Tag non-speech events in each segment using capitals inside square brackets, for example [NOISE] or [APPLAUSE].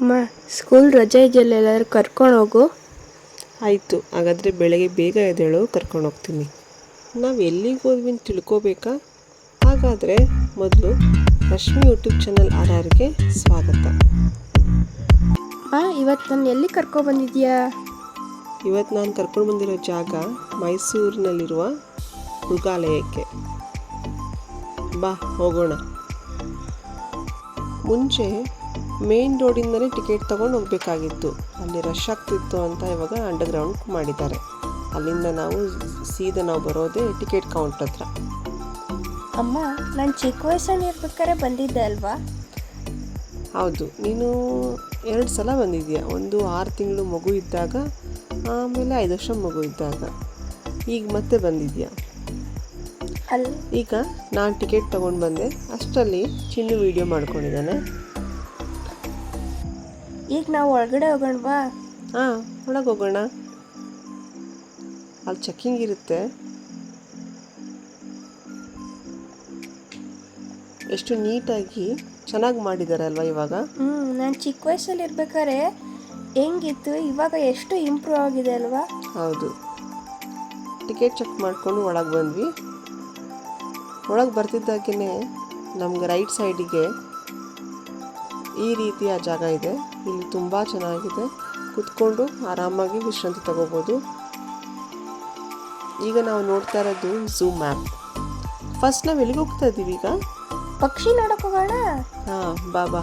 ಅಮ್ಮ ಸ್ಕೂಲ್ ರಜೆ ಇದೆಯಲ್ಲ ಎಲ್ಲರೂ ಕರ್ಕೊಂಡು ಹೋಗು. ಆಯಿತು ಹಾಗಾದರೆ ಬೆಳಗ್ಗೆ ಬೇಗ ಎದ್ದೇಳು ಕರ್ಕೊಂಡು ಹೋಗ್ತೀನಿ. ನಾವು ಎಲ್ಲಿಗೆ ಹೋದ್ವಿ ಅಂತ ತಿಳ್ಕೊಬೇಕಾ? ಹಾಗಾದರೆ ಮೊದಲು ರಶ್ಮಿ ಯೂಟ್ಯೂಬ್ ಚಾನಲ್ ಆರ್ ಆರ್ಗೆ ಸ್ವಾಗತ. ಅಮ್ಮ ಇವತ್ತು ನಾನು ಎಲ್ಲಿ ಕರ್ಕೊಬಂದಿದ್ಯಾ ಇವತ್ತು ನಾನು ಕರ್ಕೊಂಡು ಬಂದಿರೋ ಜಾಗ ಮೈಸೂರಿನಲ್ಲಿರುವ ಮೃಗಾಲಯಕ್ಕೆ. ಬಾ ಹೋಗೋಣ. ಮುಂಚೆ ಮೇನ್ ರೋಡಿಂದಲೇ ಟಿಕೆಟ್ ತೊಗೊಂಡು ಹೋಗಬೇಕಾಗಿತ್ತು. ಅಲ್ಲಿ ರಶ್ ಆಗ್ತಿತ್ತು ಅಂತ ಇವಾಗ ಅಂಡರ್ಗ್ರೌಂಡ್ ಮಾಡಿದ್ದಾರೆ. ಅಲ್ಲಿಂದ ನಾವು ಸೀದಾ ನಾವು ಬರೋದೇ ಟಿಕೆಟ್ ಕೌಂಟರ್ ಹತ್ರ. ಅಮ್ಮ ನಾನು ಚಿಕ್ಕ ವಯಸ್ಸಲ್ಲಿ ಇರ್ಬೇಕಾದ್ರೆ ಬಂದಿದ್ದೆ ಅಲ್ವಾ? ಹೌದು ನೀನು ಎರಡು ಸಲ ಬಂದಿದ್ಯಾ ಒಂದು ಆರು ತಿಂಗಳು ಮಗು ಇದ್ದಾಗ ಆಮೇಲೆ ಐದು ವರ್ಷ ಮಗು ಇದ್ದಾಗ. ಈಗ ಮತ್ತೆ ಬಂದಿದ್ಯಾ ಅಲ್ಲಿ ಈಗ ನಾನು ಟಿಕೆಟ್ ತೊಗೊಂಡು ಬಂದೆ. ಅಷ್ಟರಲ್ಲಿ ಚಿನ್ನು ವೀಡಿಯೋ ಮಾಡ್ಕೊಂಡಿದ್ದಾನೆ. ಈಗ ನಾವು ಒಳಗಡೆ ಹೋಗೋಣವಾ ಹಾಂ ಒಳಗೆ ಹೋಗೋಣ. ಅಲ್ಲಿ ಚೆಕ್ಕಿಂಗ್ ಇರುತ್ತೆ. ಎಷ್ಟು ನೀಟಾಗಿ ಚೆನ್ನಾಗಿ ಮಾಡಿದ್ದಾರೆ ಅಲ್ವಾ ಇವಾಗ? ಹ್ಞೂ ನಾನು ಚಿಕ್ಕ ವಯಸ್ಸಲ್ಲಿ ಇರ್ಬೇಕಾದ್ರೆ ಹೆಂಗಿತ್ತು ಇವಾಗ ಎಷ್ಟು ಇಂಪ್ರೂವ್ ಆಗಿದೆ ಅಲ್ವಾ? ಹೌದು. ಟಿಕೆಟ್ ಚೆಕ್ ಮಾಡಿಕೊಂಡು ಒಳಗೆ ಬಂದ್ವಿ. ಒಳಗೆ ಬರ್ತಿದ್ದಾಗೇ ನಮ್ಗೆ ರೈಟ್ ಸೈಡಿಗೆ ಈ ರೀತಿಯ ಜಾಗ ಇದೆ. ಇಲ್ಲಿ ತುಂಬ ಚೆನ್ನಾಗಿದೆ. ಕುತ್ಕೊಂಡು ಆರಾಮಾಗಿ ವಿಶ್ರಾಂತಿ ತಗೋಬೋದು. ಈಗ ನಾವು ನೋಡ್ತಾ ಇರೋದು ಝೂ ಮ್ಯಾಪ್ ಫಸ್ಟ್ ನಾವು ಎಲ್ಲಿಗೆ ಹೋಗ್ತಾ ಇದ್ದೀವಿ ಈಗ? ಪಕ್ಷಿ ನೋಡಕ್ ಹೋಗೋಣ ಹಾಂ ಬಾ ಬಾ.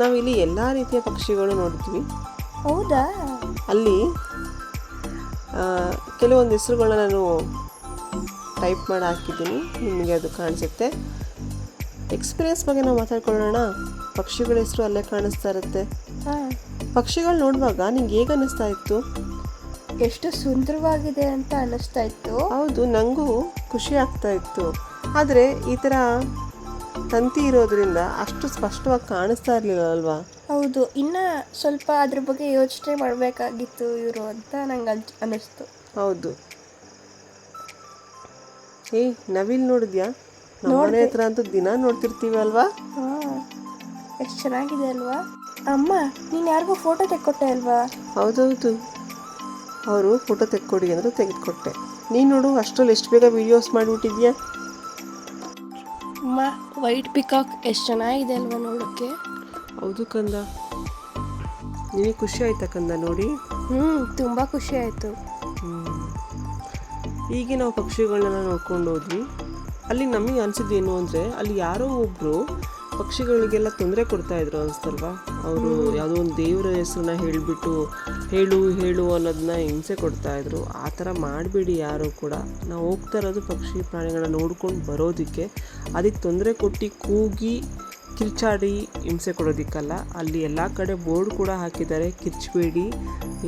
ನಾವಿಲ್ಲಿ ಎಲ್ಲ ರೀತಿಯ ಪಕ್ಷಿಗಳು ನೋಡ್ತೀವಿ ಹೌದಾ? ಅಲ್ಲಿ ಕೆಲವೊಂದು ಹೆಸರುಗಳನ್ನ ನಾನು ಟೈಪ್ ಮಾಡಿ ಹಾಕಿದ್ದೀನಿ. ನಿಮಗೆ ಅದು ಕಾಣಿಸುತ್ತೆ. ಎಕ್ಸ್ಪೀರಿಯನ್ಸ್ ಬಗ್ಗೆ ನಾವು ಮಾತಾಡ್ಕೊಳ್ಳೋಣ. ಪಕ್ಷಿಗಳ ಹೆಸರು ಅಲ್ಲೇ ಕಾಣಿಸ್ತಾ ಇರುತ್ತೆ. ಹಾಂ. ಪಕ್ಷಿಗಳು ನೋಡುವಾಗ ನಿಂಗೆ ಹೇಗೆ ಅನ್ನಿಸ್ತಾ ಇತ್ತು? ಎಷ್ಟು ಸುಂದರವಾಗಿದೆ ಅಂತ ಅನ್ನಿಸ್ತಾ ಇತ್ತು. ಹೌದು ನನಗೂ ಖುಷಿ ಆಗ್ತಾ ಇತ್ತು. ಆದರೆ ಈ ಥರ ತಂತಿ ಇರೋದ್ರಿಂದ ಅಷ್ಟು ಸ್ಪಷ್ಟವಾಗಿ ಕಾಣಿಸ್ತಾ ಇರಲಿಲ್ಲ ಅಲ್ವಾ? ಹೌದು ಇನ್ನು ಸ್ವಲ್ಪ ಅದ್ರ ಬಗ್ಗೆ ಯೋಚನೆ ಮಾಡಬೇಕಾಗಿತ್ತು ಇವರು ಅಂತ ನಂಗೆ ಅನ್ ಅನ್ನಿಸ್ತು. ಹೌದು. ಏಯ್ ನವಿಲ್ ನೋಡಿದ್ಯಾ? ನಮ್ಮ ಮನೆ ಹತ್ರ ಅಂತೂ ದಿನ ನೋಡ್ತಿರ್ತೀವಿ ಅಲ್ವಾ? ಎಷ್ಟು ಚೆನ್ನಾಗಿದೆ ಅಲ್ವಾ? ಅಮ್ಮ ನೀನು ಯಾರಿಗೂ ಫೋಟೋ ತೆಕ್ಕೊಟ್ಟೆ ಅಲ್ವಾ? ಹೌದೌದು. ಅವರು ಫೋಟೋ ತೆಕ್ಕೊಡಿ ಅಂದ್ರೆ ತೆಗೆದುಕೊಟ್ಟೆ. ನೀನು ನೋಡು ಅಷ್ಟರಲ್ಲಿ ಎಷ್ಟು ಬೇಗ ವಿಡಿಯೋಸ್ ಮಾಡಿಬಿಟ್ಟಿದ್ಯಾ? ಅಮ್ಮ ವೈಟ್ ಪಿಕಾಕ್ ಎಷ್ಟು ಚೆನ್ನಾಗಿದೆ ಅಲ್ವಾ ನೋಡೋಕ್ಕೆ ಹೌದು ಕಂದ. ನಿನಗೆ ಖುಷಿ ಆಯ್ತಾ ಕಂದ ನೋಡಿ? ಹ್ಞೂ ತುಂಬ ಖುಷಿ ಆಯಿತು. ಹೀಗೆ ನಾವು ಪಕ್ಷಿಗಳನ್ನೆಲ್ಲ ನೋಡ್ಕೊಂಡು ಹೋದ್ವಿ. ಅಲ್ಲಿ ನಮಗೆ ಅನಿಸಿದ್ದು ಅಂದರೆ ಅಲ್ಲಿ ಯಾರೋ ಒಬ್ಬರು ಪಕ್ಷಿಗಳಿಗೆಲ್ಲ ತೊಂದರೆ ಕೊಡ್ತಾ ಇದ್ರು ಅನಿಸ್ತಲ್ವಾ? ಅವರು ಯಾವುದೋ ಒಂದು ದೇವರ ಹೆಸರನ್ನ ಹೇಳಿಬಿಟ್ಟು ಹೇಳು ಹೇಳು ಅನ್ನೋದನ್ನ ಹಿಂಸೆ ಕೊಡ್ತಾ ಇದ್ರು. ಆ ಥರ ಮಾಡಬೇಡಿ ಯಾರು ಕೂಡ. ನಾವು ಹೋಗ್ತಾ ಇರೋದು ಪಕ್ಷಿ ಪ್ರಾಣಿಗಳನ್ನ ನೋಡ್ಕೊಂಡು ಬರೋದಕ್ಕೆ. ಅದಕ್ಕೆ ತೊಂದರೆ ಕೊಟ್ಟು ಕೂಗಿ ಕಿರ್ಚಾಡಿ ಹಿಂಸೆ ಕೊಡೋದಿಕ್ಕಲ್ಲ. ಅಲ್ಲಿ ಎಲ್ಲ ಕಡೆ ಬೋರ್ಡ್ ಕೂಡ ಹಾಕಿದ್ದಾರೆ. ಕಿರ್ಚಬೇಡಿ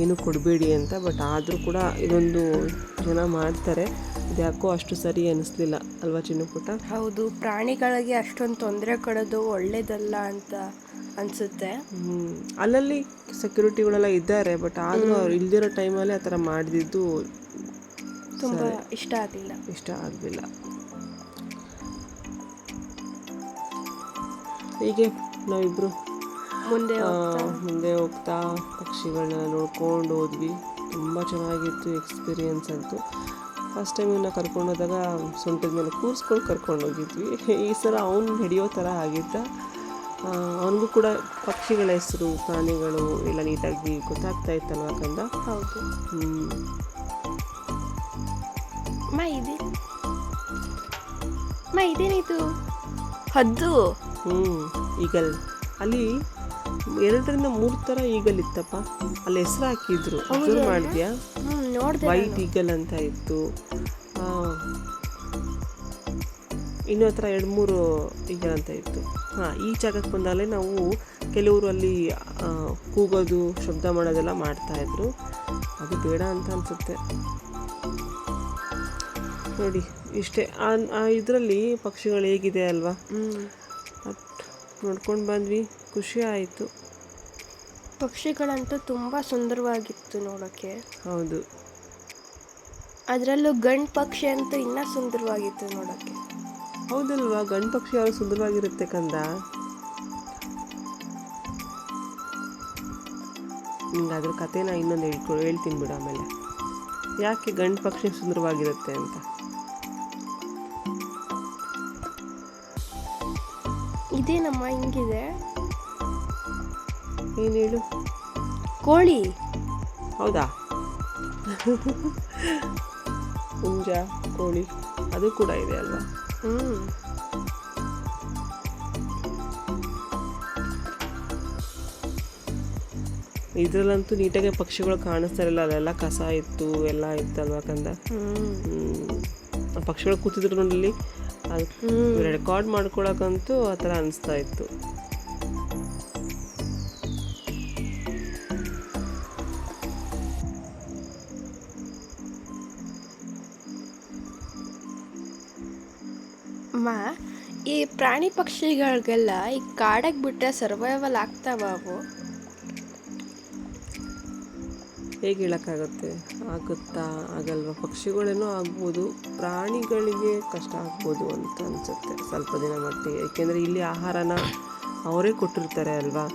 ಏನು ಕೊಡಬೇಡಿ ಅಂತ. ಬಟ್ ಆದರೂ ಕೂಡ ಇದೊಂದು ಜನ ಮಾಡ್ತಾರೆ. ಇದ್ಯಾಕೋ ಅಷ್ಟು ಸರಿ ಅನ್ನಿಸ್ಲಿಲ್ಲ ಅಲ್ವಾ ಚಿನ್ನು ಪುಟ್ಟ? ಹೌದು ಪ್ರಾಣಿಗಳಿಗೆ ಅಷ್ಟೊಂದು ತೊಂದರೆ ಕೊಡೋದು ಒಳ್ಳೇದಲ್ಲ ಅಂತ ಅನಿಸುತ್ತೆ. ಅಲ್ಲಲ್ಲಿ ಸೆಕ್ಯೂರಿಟಿಗಳೆಲ್ಲ ಇದ್ದಾರೆ ಬಟ್ ಆದರೂ ಅವ್ರು ಇಲ್ದಿರೋ ಟೈಮಲ್ಲಿ ಆ ಥರ ಮಾಡಿದ್ದು ತುಂಬ ಇಷ್ಟ ಆಗಲಿಲ್ಲ. ಇಷ್ಟ ಆಗಲಿಲ್ಲ. ಹೀಗೆ ನಾವಿಬ್ಬರು ಮುಂದೆ ಮುಂದೆ ಹೋಗ್ತಾ ಪಕ್ಷಿಗಳನ್ನ ನೋಡ್ಕೊಂಡು ಹೋದ್ವಿ. ತುಂಬ ಚೆನ್ನಾಗಿತ್ತು ಎಕ್ಸ್ಪೀರಿಯನ್ಸ್ ಅಂತೂ. ಫಸ್ಟ್ ಟೈಮ್ ಇವನ್ನ ಕರ್ಕೊಂಡು ಹೋದಾಗ ಸೊಂಟದ ಮೇಲೆ ಕೂರಿಸ್ಕೊಂಡು ಕರ್ಕೊಂಡು ಹೋಗಿದ್ವಿ. ಈ ಸಲ ಅವ್ನು ಹಿಡಿಯೋ ಥರ ಆಗಿದ್ದ. ಅವನಿಗೂ ಕೂಡ ಪಕ್ಷಿಗಳ ಹೆಸರು ಪ್ರಾಣಿಗಳು ಎಲ್ಲ ನೀಟಾಗಿ ಗೊತ್ತಾಗ್ತಾ ಇತ್ತಲ್ವ ಕಂದ? ಹೌದು. ಇದೆ. ಇದೇನಿದು? ಹದ್ದು. ಹ್ಞೂ ಈಗಲ್. ಅಲ್ಲಿ ಎರಡರಿಂದ ಮೂರು ಥರ ಈಗಲ್ ಇತ್ತಪ್ಪ. ಅಲ್ಲಿ ಹೆಸರು ಹಾಕಿದ್ರು. ಅಬ್ಸರ್ವ್ ಮಾಡಿದ್ಯಾ? ವೈಟ್ ಈಗಲ್ ಅಂತ ಇತ್ತು. ಇನ್ನೂ ಹತ್ರ ಎರಡು ಮೂರು ಈಗಲ್ ಅಂತ ಇತ್ತು. ಹಾಂ ಈ ಜಾಗಕ್ಕೆ ಬಂದಾಗಲೇ ನಾವು ಕೆಲವರು ಅಲ್ಲಿ ಕೂಗೋದು ಶಬ್ದ ಮಾಡೋದೆಲ್ಲ ಮಾಡ್ತಾಯಿದ್ರು ಅದು ಬೇಡ ಅಂತ ಅನಿಸುತ್ತೆ. ನೋಡಿ ಇಷ್ಟೇ. ಆ ಇದರಲ್ಲಿ ಪಕ್ಷಿಗಳು ಹೇಗಿದೆ ಅಲ್ವಾ? ನೋಡ್ಕೊಂಡು ಬಂದ್ವಿ. ಖುಷಿ ಆಯಿತು. ಪಕ್ಷಿಗಳಂತೂ ತುಂಬ ಸುಂದರವಾಗಿತ್ತು ನೋಡೋಕ್ಕೆ ಹೌದು. ಅದರಲ್ಲೂ ಗಂಡು ಪಕ್ಷಿ ಅಂತೂ ಇನ್ನೂ ಸುಂದರವಾಗಿತ್ತು ನೋಡೋಕ್ಕೆ ಹೌದಲ್ವಾ? ಗಂಡು ಪಕ್ಷಿ ಅವರು ಸುಂದರವಾಗಿರುತ್ತೆ ಕಂದ? ನಿಂಗೆ ಅದ್ರ ಕಥೆನ ಇನ್ನೊಂದು ಹೇಳ್ಕೊ ಹೇಳ್ತೀನಿ ಬಿಡು ಆಮೇಲೆ. ಯಾಕೆ ಗಂಡು ಪಕ್ಷಿ ಸುಂದರವಾಗಿರುತ್ತೆ ಅಂತ? ಇದೇನಮ್ಮ ಹಿಂಗಿದೆ? ಏನು ಹೇಳು? ಕೋಳಿ. ಹೌದಾ? ಹುಂಜ ಕೋಳಿ ಅದು ಕೂಡ ಇದೆ ಅಲ್ವಾ? ಹ್ಮ್. ಇದರಲ್ಲಂತೂ ನೀಟಾಗಿ ಪಕ್ಷಿಗಳು ಕಾಣಿಸ್ತಾ ಇರಲಿಲ್ಲ. ಅಲ್ಲೆಲ್ಲ ಕಸ ಇತ್ತು ಎಲ್ಲ ಇತ್ತು ಕಂದ? ಪಕ್ಷಿಗಳು ಕೂತಿದ್ರು ನೋಡಲಿ ಅದು ರೆಕಾರ್ಡ್ ಮಾಡ್ಕೊಳಕ್ಕಂತೂ ಆ ಥರ ಅನಿಸ್ತಾ ಇತ್ತು. ಪ್ರಾಣಿ ಪಕ್ಷಿಗಳಿಗೆಲ್ಲ ಈ ಕಾಡಕ್ಕೆ ಬಿಟ್ಟರೆ ಸರ್ವೈವಲ್ ಆಗ್ತಾವ ಅವು? ಹೇಗೆ ಹೇಳೋಕ್ಕಾಗುತ್ತೆ? ಆಗುತ್ತಾ? ಆಗಲ್ವಾ? ಪಕ್ಷಿಗಳೇನೋ ಆಗ್ಬೋದು, ಪ್ರಾಣಿಗಳಿಗೆ ಕಷ್ಟ ಆಗ್ಬೋದು ಅಂತ ಅನಿಸುತ್ತೆ ಸ್ವಲ್ಪ ದಿನ ಮಟ್ಟಿಗೆ. ಏಕೆಂದರೆ ಇಲ್ಲಿ ಆಹಾರನ ಅವರೇ ಕೊಟ್ಟಿರ್ತಾರೆ ಅಲ್ವಾ?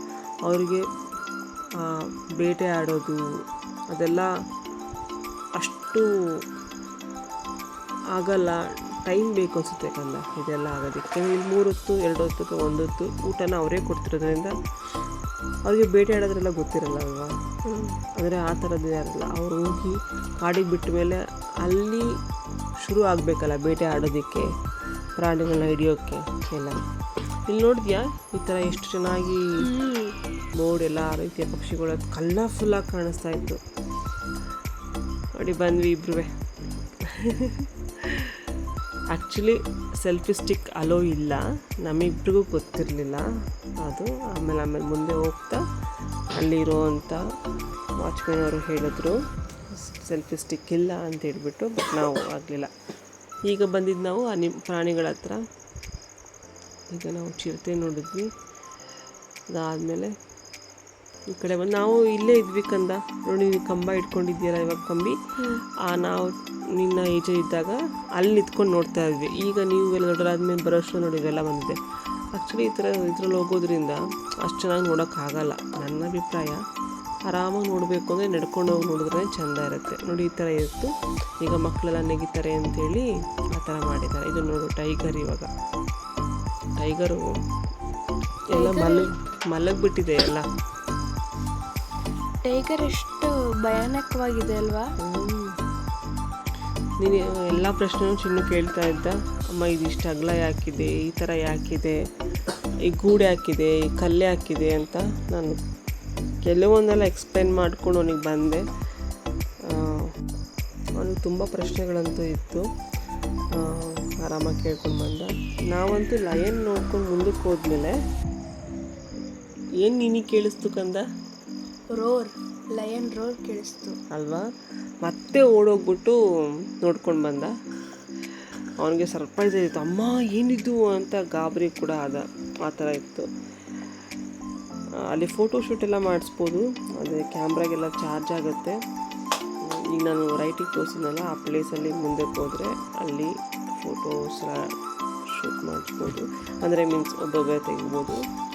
ಅವರಿಗೆ ಬೇಟೆ ಆಡೋದು, ಅದೆಲ್ಲ ಅಷ್ಟು ಆಗಲ್ಲ. ಟೈಮ್ ಬೇಕು ಅನಿಸುತ್ತೆ ಕಂದ ಇದೆಲ್ಲ ಆಗೋದಕ್ಕೆ. ಇಲ್ಲಿ ಮೂರು ಹೊತ್ತು, ಎರಡು ಹೊತ್ತಕ್ಕೆ, ಒಂದು ಹೊತ್ತು ಊಟನ ಅವರೇ ಕೊಡ್ತಿರೋದ್ರಿಂದ ಅವ್ರಿಗೆ ಬೇಟೆ ಆಡೋದ್ರೆಲ್ಲ ಗೊತ್ತಿರಲ್ಲ ಅಲ್ವಾ? ಅಂದರೆ ಆ ಥರದ್ದು ಯಾರಲ್ಲ, ಅವ್ರು ಹೋಗಿ ಕಾಡಿಗೆ ಬಿಟ್ಟ ಮೇಲೆ ಅಲ್ಲಿ ಶುರು ಆಗಬೇಕಲ್ಲ ಬೇಟೆ ಆಡೋದಕ್ಕೆ, ಪ್ರಾಣಿಗಳನ್ನ ಹಿಡಿಯೋಕ್ಕೆ ಎಲ್ಲ. ಇಲ್ಲಿ ನೋಡಿದ್ಯಾ? ಈ ಥರ ಎಷ್ಟು ಚೆನ್ನಾಗಿ ಬೋರ್ಡ್ ಎಲ್ಲ ಆ ರೀತಿಯ ಪಕ್ಷಿಗಳು ಕಲರ್ಫುಲ್ಲಾಗಿ ಕಾಣಿಸ್ತಾ ಇತ್ತು. ನೋಡಿ ಬಂದ್ವಿ ಇಬ್ರು ಆ್ಯಕ್ಚುಲಿ ಸೆಲ್ಫಿ ಸ್ಟಿಕ್ ಅಲೋ ಇಲ್ಲ ನಮ್ಮಿಬ್ರಿಗೂ ಗೊತ್ತಿರಲಿಲ್ಲ ಅದು ಆಮೇಲೆ ಆಮೇಲೆ ಮುಂದೆ ಹೋಗ್ತಾ ಅಲ್ಲಿರುವಂಥ ವಾಚ್ಮ್ಯಾನ್ ಅವರು ಹೇಳಿದ್ರು ಸೆಲ್ಫಿ ಸ್ಟಿಕ್ ಇಲ್ಲ ಅಂತ ಹೇಳಿಬಿಟ್ಟು ಬಟ್ ನಾವು ಆಗಲಿಲ್ಲ ಈಗ ಬಂದಿದ್ದು ನಾವು ನಿಮ್ಮ ಪ್ರಾಣಿಗಳ ಹತ್ರ ಈಗ ನಾವು ಚಿರತೆ ನೋಡಿದ್ವಿ ಅದಾದಮೇಲೆ ಈ ಕಡೆ ಬಂದು ನಾವು ಇಲ್ಲೇ ಇದ್ವಿ ಕಂದ. ನೋಡಿ ನೀವು ಕಂಬ ಇಟ್ಕೊಂಡಿದ್ದೀರ ಇವಾಗ ಕಂಬಿ. ಆ ನಾವು ನಿನ್ನ ಏಜ್ ಇದ್ದಾಗ ಅಲ್ಲಿ ನಿಂತ್ಕೊಂಡು ನೋಡ್ತಾ ಇದ್ವಿ. ಈಗ ನೀವು ಎಲ್ಲ ದೊಡ್ಡರಾದ್ಮೇಲೆ ಬರೋಷ್ಟು ನೋಡಿ ಇವೆಲ್ಲ ಬಂದಿದೆ. ಆ್ಯಕ್ಚುಲಿ ಈ ಥರ ಇದ್ರಲ್ಲಿ ಹೋಗೋದ್ರಿಂದ ಅಷ್ಟು ಚೆನ್ನಾಗಿ ನೋಡೋಕ್ಕಾಗಲ್ಲ ನನ್ನ ಅಭಿಪ್ರಾಯ ಆರಾಮಾಗಿ ನೋಡಬೇಕು ಅಂದರೆ ನಡ್ಕೊಂಡು ಹೋಗಿ ನೋಡಿದ್ರೆ ಚೆಂದ ಇರುತ್ತೆ. ನೋಡಿ ಈ ಥರ ಇತ್ತು. ಈಗ ಮಕ್ಕಳೆಲ್ಲ ನೆಗಿತಾರೆ ಅಂತೇಳಿ ಆ ಥರ ಮಾಡಿದ್ದಾರೆ. ಇದು ನೋಡು ಟೈಗರ್ ಇವಾಗ. ಟೈಗರು ಎಲ್ಲ ಮಲಗಿ ಮಲಗಿಬಿಟ್ಟಿದೆ ಎಲ್ಲ. ಟೈಗರ್ ಎಷ್ಟು ಭಯಾನಕವಾಗಿದೆ ಅಲ್ವಾ? ನೀನು ಎಲ್ಲ ಪ್ರಶ್ನೆನೂ ಚಿನ್ನು ಕೇಳ್ತಾ ಇದ್ದ. ಅಮ್ಮ ಇದಿಷ್ಟು ಅಗಲ ಯಾಕಿದೆ? ಈ ಥರ ಯಾಕಿದೆ? ಈ ಗೂಡು ಹಾಕಿದೆ? ಈ ಕಲ್ಲೆ ಹಾಕಿದೆ ಅಂತ ನಾನು ಕೆಲವೊಂದೆಲ್ಲ ಎಕ್ಸ್ಪ್ಲೈನ್ ಮಾಡ್ಕೊಂಡು ಅವನಿಗೆ ಬಂದೆ. ಅವನಿಗೆ ತುಂಬ ಪ್ರಶ್ನೆಗಳಂತೂ ಇತ್ತು. ಆರಾಮಾಗಿ ಕೇಳ್ಕೊಂಡು ಬಂದ. ನಾವಂತೂ ಲಯನ್ ನೋಡ್ಕೊಂಡು ಮುಂದಕ್ಕೆ ಹೋದ್ಮೇಲೆ ಏನು ನಿನಗೆ ಕೇಳಿಸ್ತು ಕಂದ? ರೋರ್, ಲಯನ್ ರೋರ್ ಕೇಳಿಸ್ತು. ಅಲ್ವಾ? ಮತ್ತೆ ಓಡೋಗ್ಬಿಟ್ಟು ನೋಡ್ಕೊಂಡು ಬಂದ. ಅವನಿಗೆ ಸರ್ಪ್ರೈಸ್ ಆಯಿತು ಅಮ್ಮ, ಏನಿದು? ಅಂತ ಗಾಬರಿ ಕೂಡ ಆದ. ಆ ಥರ ಇತ್ತು. ಅಲ್ಲಿ ಫೋಟೋ ಶೂಟ್ ಎಲ್ಲ ಮಾಡಿಸ್ಬೋದು. ಅದೇ ಕ್ಯಾಮ್ರಾಗೆಲ್ಲ ಚಾರ್ಜ್ ಆಗುತ್ತೆ. ಈಗ ನಾನು ರೈಟಿಗೆ ತೋರಿಸಿದ್ನಲ್ಲ, ಆ ಪ್ಲೇಸಲ್ಲಿ ಮುಂದೆ ಹೋದರೆ ಅಲ್ಲಿ ಫೋಟೋಸ್ ಶೂಟ್ ಮಾಡಿಸ್ಬೋದು. ಅಂದರೆ ಮೀನ್ಸ್ ಒಬ್ಬೊಬ್ಬರೇ ತೆಗಿಬೋದು.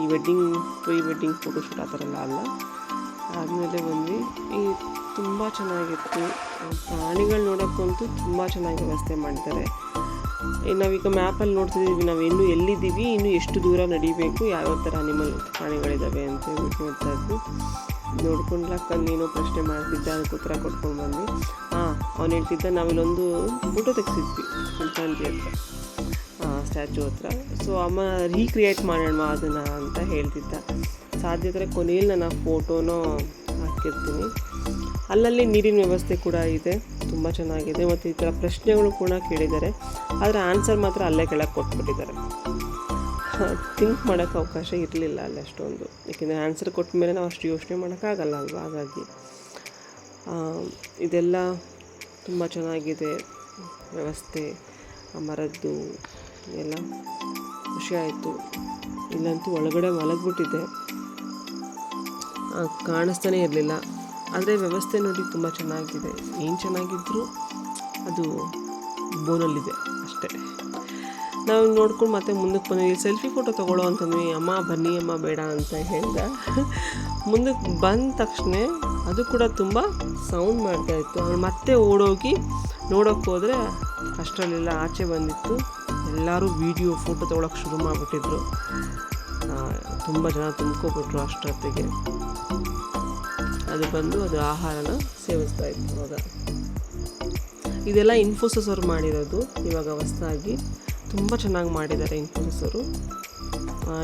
ಈ ವೆಡ್ಡಿಂಗ್ ಪ್ರೀ ವೆಡ್ಡಿಂಗ್ ಫೋಟೋಶೂಟ್ ಆ ಥರ ಎಲ್ಲ ಅಲ್ಲ. ಆದಮೇಲೆ ಬಂದು ಈ ತುಂಬ ಚೆನ್ನಾಗಿತ್ತು. ಪ್ರಾಣಿಗಳು ನೋಡೋಕ್ಕಂತೂ ತುಂಬ ಚೆನ್ನಾಗಿ ವ್ಯವಸ್ಥೆ ಮಾಡ್ತಾರೆ. ನಾವೀಗ ಮ್ಯಾಪಲ್ಲಿ ನೋಡ್ತಿದ್ದೀವಿ ನಾವು ಇನ್ನೂ ಎಲ್ಲಿದ್ದೀವಿ, ಇನ್ನೂ ಎಷ್ಟು ದೂರ ನಡಿಬೇಕು, ಯಾವ್ಯಾವ ಥರ ಅನಿಮಲ್ ಪ್ರಾಣಿಗಳಿದ್ದಾವೆ ಅಂತ ಹೇಳ್ಬಿಟ್ಟು ನೋಡ್ತಾ ಇದ್ವಿ. ನೋಡ್ಕೊಂಡ್ಲಕ್ಕ ನೀನು ಪ್ರಶ್ನೆ ಮಾಡ್ತಿದ್ದ, ಅದಕ್ಕೆ ಉತ್ತರ ಕೊಟ್ಕೊಂಡು ಬಂದ್ವಿ. ಹಾಂ ಅವ್ನು ಹೇಳ್ತಿದ್ದ, ನಾವಿಲ್ಲೊಂದು ಫೋಟೋ ತೆಗೆಸಿದ್ವಿ ಅಂತ ಹತ್ರ. ಸ್ಟ್ಯಾಚು ಹತ್ರ. ಸೊ ಅಮ್ಮ ರೀಕ್ರಿಯೇಟ್ ಮಾಡೋಣ ಅದನ್ನು ಅಂತ ಹೇಳ್ತಿದ್ದ. ಸಾಧ್ಯ ಆದರೆ ಕೊನೆಯಲ್ಲಿ ನಾನು ಫೋಟೋನೂ ಹಾಕಿರ್ತೀನಿ. ಅಲ್ಲಲ್ಲಿ ನೀರಿನ ವ್ಯವಸ್ಥೆ ಕೂಡ ಇದೆ. ತುಂಬ ಚೆನ್ನಾಗಿದೆ. ಮತ್ತು ಈ ಥರ ಪ್ರಶ್ನೆಗಳು ಕೂಡ ಕೇಳಿದ್ದಾರೆ. ಆದರೆ ಆನ್ಸರ್ ಮಾತ್ರ ಅಲ್ಲೇ ಕೆಳಗೆ ಕೊಟ್ಬಿಟ್ಟಿದ್ದಾರೆ. ಥಿಂಕ್ ಮಾಡೋಕ್ಕೆ ಅವಕಾಶ ಇರಲಿಲ್ಲ ಅಲ್ಲಿ ಅಷ್ಟೊಂದು. ಏಕೆಂದರೆ ಆನ್ಸರ್ ಕೊಟ್ಟ ಮೇಲೆ ನಾವು ಅಷ್ಟು ಯೋಚನೆ ಮಾಡೋಕ್ಕಾಗಲ್ಲ ಅಲ್ವಾ? ಹಾಗಾಗಿ ಇದೆಲ್ಲ ತುಂಬ ಚೆನ್ನಾಗಿದೆ ವ್ಯವಸ್ಥೆ. ಮರದ್ದು ಎಲ್ಲ ಖುಷಿ ಆಯಿತು. ಇಲ್ಲಂತೂ ಒಳಗಡೆ ಮಲಗಿಬಿಟ್ಟಿದ್ದೆ. ಕಾಣಿಸ್ತಾನೇ ಇರಲಿಲ್ಲ. ಆದರೆ ವ್ಯವಸ್ಥೆ ನೋಡಿ ತುಂಬ ಚೆನ್ನಾಗಿದೆ. ಏನು ಚೆನ್ನಾಗಿದ್ದರೂ ಅದು ಬೋನಲ್ಲಿದೆ ಅಷ್ಟೇ. ನಾವು ನೋಡ್ಕೊಂಡು ಮತ್ತೆ ಮುಂದಕ್ಕೆ ಬಂದ್ವಿ. ಸೆಲ್ಫಿ ಫೋಟೋ ತೊಗೊಳ್ಳೋ ಅಂತಂದ್ವಿ ಅಮ್ಮ ಬನ್ನಿ, ಅಮ್ಮ ಬೇಡ ಅಂತ ಹೇಳ್ದ. ಮುಂದಕ್ಕೆ ಬಂದ ತಕ್ಷಣ ಅದು ಕೂಡ ತುಂಬ ಸೌಂಡ್ ಮಾಡ್ತಾಯಿತ್ತು ಅವ್ರು ಮತ್ತೆ ಓಡೋಗಿ ನೋಡೋಕ್ಕೆ ಹೋದರೆ ಅಷ್ಟರಲ್ಲೆಲ್ಲ ಆಚೆ ಬಂದಿತ್ತು. ಎಲ್ಲರೂ ವೀಡಿಯೋ, ಫೋಟೋ ತೊಗೊಳಕ್ಕೆ ಶುರು ಮಾಡಿಬಿಟ್ಟಿದ್ರು. ತುಂಬ ಜನ ತುಂಬ್ಕೊಬಿಟ್ರು ಅಷ್ಟೊತ್ತಿಗೆ. ಅದು ಬಂದು ಅದು ಆಹಾರನ ಸೇವಿಸ್ತಾ ಇತ್ತು ಅವಾಗ ಇದೆಲ್ಲ ಇನ್ಫೋಸಿಸ್ ಅವರು ಮಾಡಿರೋದು. ಇವಾಗ ಹೊಸದಾಗಿ ತುಂಬ ಚೆನ್ನಾಗಿ ಮಾಡಿದ್ದಾರೆ ಇನ್ಫೋಸಿಸ್ ಅವರು.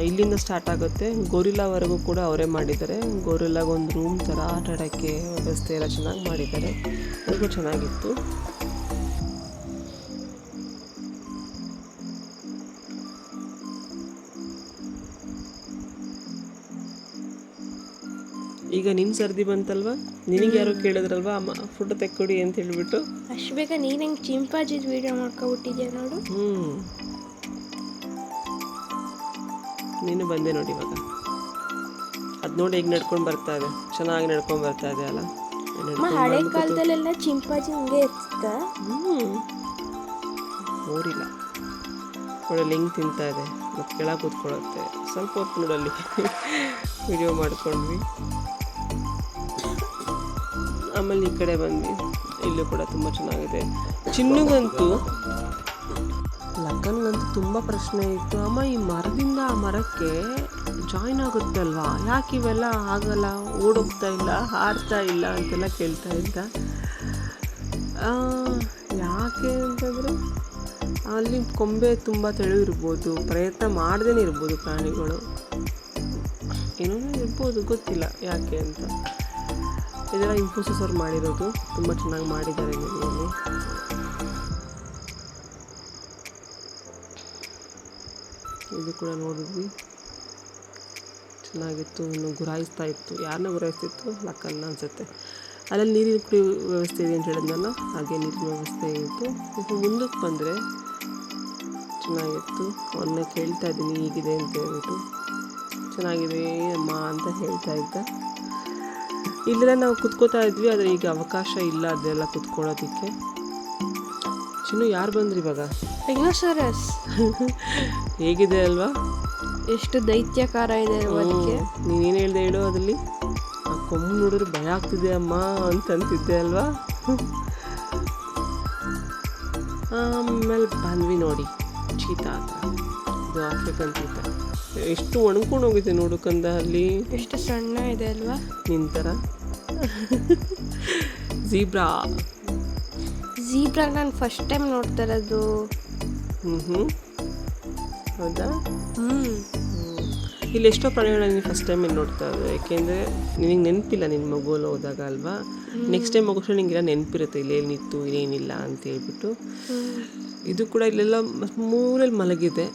ಇಲ್ಲಿಂದ ಸ್ಟಾರ್ಟ್ ಆಗುತ್ತೆ. ಗೋರಿಲ್ಲಾವರೆಗೂ ಕೂಡ ಅವರೇ ಮಾಡಿದ್ದಾರೆ. ಗೋರಿಲ್ಲಾಗ ಒಂದು ರೂಮ್ ಥರ ಆಟ ಆಡೋಕ್ಕೆ ವ್ಯವಸ್ಥೆ ಎಲ್ಲ ಚೆನ್ನಾಗಿ ಮಾಡಿದ್ದಾರೆ. ಅದು ಚೆನ್ನಾಗಿತ್ತು. ಈಗ ನಿನ್ನ ಸರ್ದಿ ಬಂತಲ್ವಾ? ನಿನಗೆ ಯಾರೋ ಕೇಳಿದ್ರಲ್ವಾ? ಅಮ್ಮ ಫುಡ್ ತೆಕ್ಕೊಡಿ ಅಂತ ಹೇಳ್ಬಿಟ್ಟು. ಅಷ್ಟು ಬೇಗ ನೀನು ಹೆಂಗೆ ಚಿಂಪಾಜಿದ್ ವಿಡಿಯೋ ಮಾಡ್ಕೊಬಿಟ್ಟಿದ್ಯಾ ನೋಡು. ಹ್ಞೂ ನೀನು ಬಂದೆ ನೋಡಿ ಇವಾಗ. ಅದು ನೋಡಿ ಈಗ ನಡ್ಕೊಂಡು ಬರ್ತಾ ಇದೆ. ಚೆನ್ನಾಗಿ ನಡ್ಕೊಂಡು ಬರ್ತಾ ಇದೆ ಅಲ್ಲ? ಹಳೆ ಕಾಲದಲ್ಲೆಲ್ಲ ಚಿಂಪಾಜಿ ಹಿಂಗೆ ಇರ್ತ ಹ್ಞೂ ನೋಡಲ್ಲಿ. ಹೆಂಗೆ ತಿಂತಾ ಇದೆ. ಮತ್ತು ಕೆಳಗೆ ಕೂತ್ಕೊಳ್ಳುತ್ತೆ. ಸ್ವಲ್ಪ ಹೊತ್ತು ನೋಡಲ್ಲಿ. [LAUGHS] ವಿಡಿಯೋ ಮಾಡ್ಕೊಂಡ್ವಿ. ಆಮೇಲೆ ಈ ಕಡೆ ಬಂದ್ವಿ ಇಲ್ಲೂ ಕೂಡ ತುಂಬ ಚೆನ್ನಾಗಿದೆ. ಚಿನ್ನಗಂತೂ ಲಕ್ಕನ್ಗಂತೂ ತುಂಬ ಪ್ರಶ್ನೆ ಇತ್ತು. ಅಮ್ಮ, ಈ ಮರದಿಂದ ಆ ಮರಕ್ಕೆ ಜಾಯ್ನ್ ಆಗುತ್ತೆ ಅಲ್ವಾ? ಯಾಕೆ ಇವೆಲ್ಲ ಆಗಲ್ಲ? ಓಡೋಗ್ತಾ ಇಲ್ಲ, ಹಾರ್ತಾ ಇಲ್ಲ ಅಂತೆಲ್ಲ ಕೇಳ್ತಾ ಇದ್ದ. ಯಾಕೆ ಅಂತಂದರೆ ಅಲ್ಲಿ ಕೊಂಬೆ ತುಂಬ ತೆಳು ಇರ್ಬೋದು ಪ್ರಯತ್ನ ಮಾಡ್ದೇ ಇರ್ಬೋದು ಪ್ರಾಣಿಗಳು. ಏನೋ ಇರ್ಬೋದು, ಗೊತ್ತಿಲ್ಲ ಯಾಕೆ ಅಂತ. ಇದೆಲ್ಲ ಇನ್ಫೋಸಿಸ್ ಅವ್ರು ಮಾಡಿರೋದು. ತುಂಬ ಚೆನ್ನಾಗಿ ಮಾಡಿದ್ದಾರೆ ಮನೆಯಲ್ಲಿ ಇದು ಕೂಡ ನೋಡಿದ್ವಿ. ಚೆನ್ನಾಗಿತ್ತು, ಇನ್ನು ಗುರಾಯಿಸ್ತಾ ಇತ್ತು. ಯಾರನ್ನ ಗುರಾಯಿಸ್ತಿತ್ತು? ಲಕ್ಕನ್ನ ಅನಿಸುತ್ತೆ. ಅಲ್ಲಲ್ಲಿ ನೀರಿನ ಕುಡಿ ವ್ಯವಸ್ಥೆ ಇದೆ ಅಂತ ಹೇಳಿದ್ನಲ್ಲ, ಹಾಗೆ ನೀರಿನ ವ್ಯವಸ್ಥೆ ಇತ್ತು. ಇದು ಮುಂದಕ್ಕೆ ಬಂದರೆ ಚೆನ್ನಾಗಿತ್ತು. ಅವನ್ನ ಕೇಳ್ತಾ ಇದ್ದೀನಿ, ಹೀಗಿದೆ ಅಂತ ಹೇಳ್ಬಿಟ್ಟು. ಚೆನ್ನಾಗಿದೆ ಅಮ್ಮ ಅಂತ ಹೇಳ್ತಾ ಇದ್ದ. ಇಲ್ಲೆಲ್ಲ ನಾವು ಕುತ್ಕೋತಾ ಇದ್ವಿ ಆದರೆ ಈಗ ಅವಕಾಶ ಇಲ್ಲ ಅದೆಲ್ಲ ಕುತ್ಕೊಳ್ಳೋದಕ್ಕೆ. ಚಿನ್ನು ಯಾರು ಬಂದ್ರಿ ಇವಾಗ? ರೈನೋಸರಸ್ [LAUGHS] ಹೇಗಿದೆ ಅಲ್ವಾ? ಎಷ್ಟು ದೈತ್ಯಕಾರ ಇದೆ ಅದಕ್ಕೆ? ನೀನೇನು ಹೇಳ್ದೆ ಹೇಳು ಅದರಲ್ಲಿ. ಆ ಕೊಮ್ಮು ನೋಡಿದ್ರೆ ಭಯ ಆಗ್ತಿದೆ ಅಮ್ಮ ಅಂತ ಅಂತಿದ್ದೆ ಅಲ್ವಾ? [LAUGHS] ಆಮೇಲೆ ಬಂದ್ವಿ ನೋಡಿ ಚೀತಾ ಅಂತ ಇದು ಆಫ್ರಿಕನ್ ಚೀತಾ. ಎಷ್ಟು ಒಣಗ್ಕೊಂಡು ಹೋಗಿದೆ ನೋಡು ಕಂದ ಅಲ್ಲಿ ಎಷ್ಟು ಸಣ್ಣ ಇದೆ ಅಲ್ವಾ? ನಿಂತರ ಜೀಬ್ರಾ ಝೀಬ್ರಾ ನಾನು ಫಸ್ಟ್ ಟೈಮ್ ನೋಡ್ತಾ ಇರೋದು ಹ್ಞೂ ಹ್ಞೂ ಹೌದಾ? ಹ್ಮ್. ಇಲ್ಲಿ ಎಷ್ಟೋ ಪ್ರಾಣಿಗಳನ್ನ ನೀನು ಫಸ್ಟ್ ಟೈಮ್ ನೋಡ್ತಾ ಇದ್ದೆ. ಯಾಕೆಂದರೆ ನಿನಗೆ ನೆನಪಿಲ್ಲ ನಿನ್ನ ಮಗುವಲ್ಲಿ ಹೋದಾಗ ಅಲ್ವಾ? ನೆಕ್ಸ್ಟ್ ಟೈಮ್ ಮಗು ನಿಂಗೆಲ್ಲ ನೆನಪಿರುತ್ತೆ ಇಲ್ಲೇನಿತ್ತು ಇಲ್ಲೇನಿಲ್ಲ ಅಂತ ಹೇಳ್ಬಿಟ್ಟು. ಇದು ಕೂಡ ಇಲ್ಲೆಲ್ಲ ಮೂರಲ್ಲಿ ಮಲಗಿದೆ.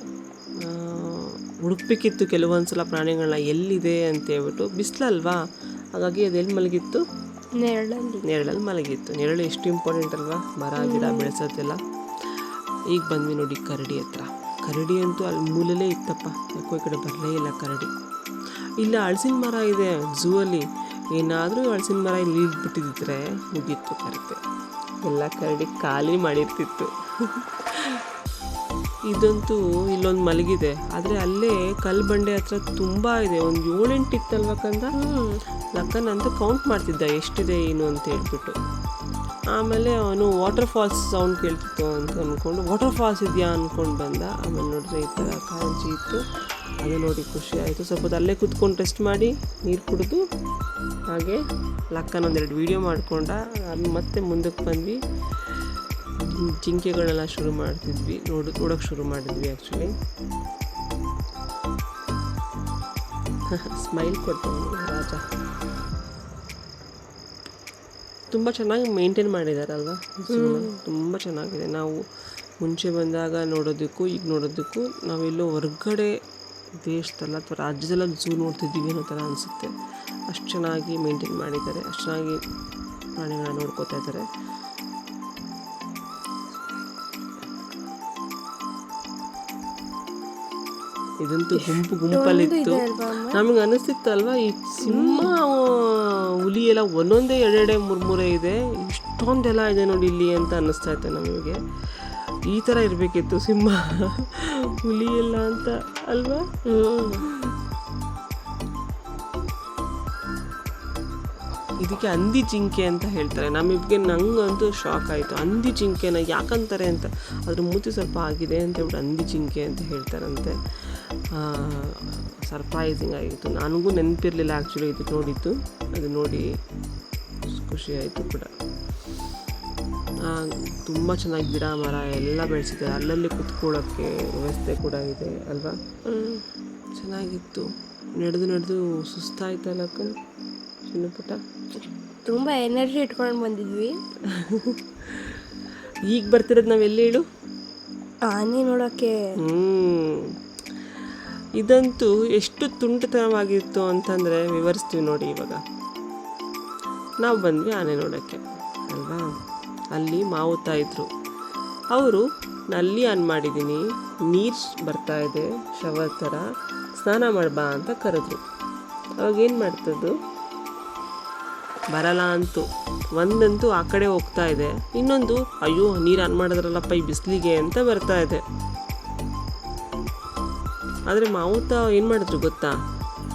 ಹುಡುಕ್ಬೇಕಿತ್ತು ಕೆಲವೊಂದು ಸಲ ಪ್ರಾಣಿಗಳನ್ನ ಎಲ್ಲಿದೆ ಅಂತ ಹೇಳ್ಬಿಟ್ಟು. ಬಿಸಿಲಲ್ವಾ? ಹಾಗಾಗಿ ಅದೆಲ್ಲಿ ಮಲಗಿತ್ತು? ನೆರಳಲ್ಲಿ. ನೆರಳಲ್ಲಿ ಮಲಗಿತ್ತು. ನೆರಳು ಎಷ್ಟು ಇಂಪಾರ್ಟೆಂಟ್ ಅಲ್ವಾ? ಮರ ಗಿಡ ಬೆಳೆಸೋದೆಲ್ಲ. ಈಗ ಬಂದ್ವಿ ನೋಡಿ ಕರಡಿ ಹತ್ರ. ಕರಡಿ ಅಂತೂ ಅಲ್ಲಿ ಮೂಲಲೇ ಇತ್ತಪ್ಪ. ಯಾಕೋ ಈ ಕಡೆ ಬರಲೇ ಇಲ್ಲ ಕರಡಿ. ಇಲ್ಲ ಹಳಸಿನ ಮರ ಇದೆ ಝೂ ಅಲ್ಲಿ ಏನಾದರೂ ಹಳಸಿನ ಮರ ಇಲ್ಲಿ ಇಳ್ಬಿಟ್ಟಿದ್ರೆ ಮುಗೀತು ಕರೆಕ್ಟ್ ಎಲ್ಲ ಕರಡಿ ಖಾಲಿ ಮಾಡಿರ್ತಿತ್ತು. [LAUGHS] ಇದಂತೂ ಇಲ್ಲೊಂದು ಮಲಗಿದೆ. ಆದರೆ ಅಲ್ಲೇ ಕಲ್ಲು ಬಂಡೆ ಹತ್ರ ತುಂಬ ಇದೆ. ಒಂದು ಏಳೆಂಟು ಇತ್ತಲ್ವ ಕಂದ? ಅಂತ ಕೌಂಟ್ ಮಾಡ್ತಿದ್ದ. ಎಷ್ಟಿದೆ ಏನು ಅಂತ ಹೇಳ್ಬಿಟ್ಟು. ಆಮೇಲೆ ಅವನು ವಾಟರ್ ಫಾಲ್ಸ್ ಸೌಂಡ್ ಕೇಳ್ತಿತ್ತು ಅಂತ ಅಂದ್ಕೊಂಡು ವಾಟರ್ ಫಾಲ್ಸ್ ಇದೆಯಾ? ಅಂದ್ಕೊಂಡು ಬಂದ. ಆಮೇಲೆ ನೋಡಿದ್ರೆ ಈ ಥರ ಕಾಂಚಿ ಇತ್ತು. ಅದು ನೋಡಿ ಖುಷಿ ಆಯಿತು. ಸ್ವಲ್ಪ ಹೊತ್ತು ಅಲ್ಲೇ ಕೂತ್ಕೊಂಡು ರೆಸ್ಟ್ ಮಾಡಿ ನೀರು ಕುಡಿದು ಹಾಗೆ ಲಕ್ಕನ ಒಂದೆರಡು ವೀಡಿಯೋ ಮಾಡಿಕೊಂಡ ಅದು ಮತ್ತೆ ಮುಂದಕ್ಕೆ ಬಂದ್ವಿ. ಜಿಂ- ಜಿಂಕೆಗಳನ್ನೆಲ್ಲ ಶುರು ಮಾಡ್ತಿದ್ವಿ. ನೋಡ್ ನೋಡೋಕೆ ಶುರು ಮಾಡಿದ್ವಿ ಆ್ಯಕ್ಚುಲಿ ಸ್ಮೈಲ್ ಕೊಡ್ತಾನೆ ರಾಜ. ತುಂಬ ಚೆನ್ನಾಗಿ ಮೇಂಟೈನ್ ಮಾಡಿದಾರಲ್ವಾ? ತುಂಬ ಚೆನ್ನಾಗಿದೆ. ನಾವು ಮುಂಚೆ ಬಂದಾಗ ನೋಡೋದಕ್ಕೂ ಈಗ ನೋಡೋದಕ್ಕೂ ನಾವೆಲ್ಲೋ ಹೊರ್ಗಡೆ ದೇಶದಲ್ಲ ಅಥವಾ ರಾಜ್ಯದಲ್ಲ ಝೂ ನೋಡ್ತಿದ್ದೀವಿ ಅನ್ನೋ ಥರ ಅನಿಸುತ್ತೆ. ಅಷ್ಟು ಚೆನ್ನಾಗಿ ಮೇಂಟೈನ್ ಮಾಡಿದ್ದಾರೆ. ಅಷ್ಟು ಚೆನ್ನಾಗಿ ಪ್ರಾಣಿಗಳನ್ನ ನೋಡ್ಕೋತಾ ಇದ್ದಾರೆ. ಇದಂತೂ ಗುಂಪು ಗುಂಪಲ್ಲಿತ್ತು ನಮಗೆ ಅನಿಸ್ತಿತ್ತಲ್ವಾ ಈ ಸಿಂಹ ಹುಲಿ ಎಲ್ಲ ಒಂದೊಂದೇ ಎರಡೆರಡೆ ಮೂರ್ಮೂರೇ ಇದೆ. ಇಷ್ಟೊಂದೆಲ್ಲ ಇದೆ ನೋಡಿ ಇಲ್ಲಿ ಅಂತ ಅನ್ನಿಸ್ತಾ ಇತ್ತು ನಮಗೆ. ಈ ಥರ ಇರಬೇಕಿತ್ತು ಸಿಂಹ ಹುಲಿ ಎಲ್ಲ ಅಂತ ಅಲ್ವಾ? ಇದಕ್ಕೆ ಹಂದಿ ಜಿಂಕೆ ಅಂತ ಹೇಳ್ತಾರೆ. ನಮಗೆ ನಂಗಂತೂ ಶಾಕ್ ಆಯಿತು. ಹಂದಿ ಜಿಂಕೆನ ಯಾಕಂತಾರೆ ಅಂತ ಅದ್ರ ಮೂತಿ ಸ್ವಲ್ಪ ಆಗಿದೆ ಅಂತ ಹೇಳ್ಬಿಟ್ಟು ಹಂದಿ ಜಿಂಕೆ ಅಂತ ಹೇಳ್ತಾರಂತೆ. ಸರ್ಪ್ರೈಸಿಂಗ್ ಆಗಿತ್ತು. ನನಗೂ ನೆನಪಿರಲಿಲ್ಲ ಆ್ಯಕ್ಚುಲಿ ಇದು ನೋಡಿದ್ದು. ಅದು ನೋಡಿ ಖುಷಿ ಆಯಿತು ಕೂಡ. ತುಂಬ ಚೆನ್ನಾಗಿ ಗಿಡ ಮರ ಎಲ್ಲ ಬೆಳೆಸಿದ್ದಾರೆ ಅಲ್ಲಲ್ಲಿ ಕುತ್ಕೊಳ್ಳೋಕ್ಕೆ ವ್ಯವಸ್ಥೆ ಕೂಡ ಇದೆ ಅಲ್ವಾ? ಚೆನ್ನಾಗಿತ್ತು. ನಡೆದು ನಡೆದು ಸುಸ್ತಾಯ್ತಲ್ಲ ಚಿನ್ನ ಪುಟ್ಟ ತುಂಬ ಎನರ್ಜಿ ಇಟ್ಕೊಂಡು ಬಂದಿದ್ವಿ. [LAUGHS] ಈಗ ಬರ್ತಿರೋದು ನಾವು ಎಲ್ಲಿ ಹೇಳು? ಆನೆ ನೋಡೋಕ್ಕೆ ಹ್ಮ್. ಇದಂತೂ ಎಷ್ಟು ತುಂಟತನವಾಗಿತ್ತು ಅಂತಂದರೆ ವಿವರಿಸ್ತೀವಿ ನೋಡಿ ಇವಾಗ. ನಾವು ಬಂದ್ವಿ ಆನೆ ನೋಡೋಕ್ಕೆ, ಅಲ್ವಾ? ಅಲ್ಲಿ ಮಾವುತಾ ಇದ್ರು ಅವರು, ನಲ್ಲಿ ಆನ್ ಮಾಡಿದ್ದೀನಿ ನೀರು ಬರ್ತಾ ಇದೆ ಶವರ್ ಥರ ಸ್ನಾನ ಮಾಡ್ಬಾ ಅಂತ ಕರೆದ್ರು. ಅವಾಗ ಏನು ಮಾಡ್ತದ್ದು? ಬರಲ್ಲ ಅಂತು. ಒಂದಂತೂ ಆ ಕಡೆ ಹೋಗ್ತಾ ಇದೆ. ಇನ್ನೊಂದು, ಅಯ್ಯೋ, ನೀರು ಆನ್ ಮಾಡಿದ್ರಲ್ಲಪ್ಪ ಈ ಬಿಸಿಲಿಗೆ ಅಂತ ಬರ್ತಾ ಇದೆ. ಆದರೆ ಮಾವುತ ಏನು ಮಾಡಿದ್ರು ಗೊತ್ತಾ?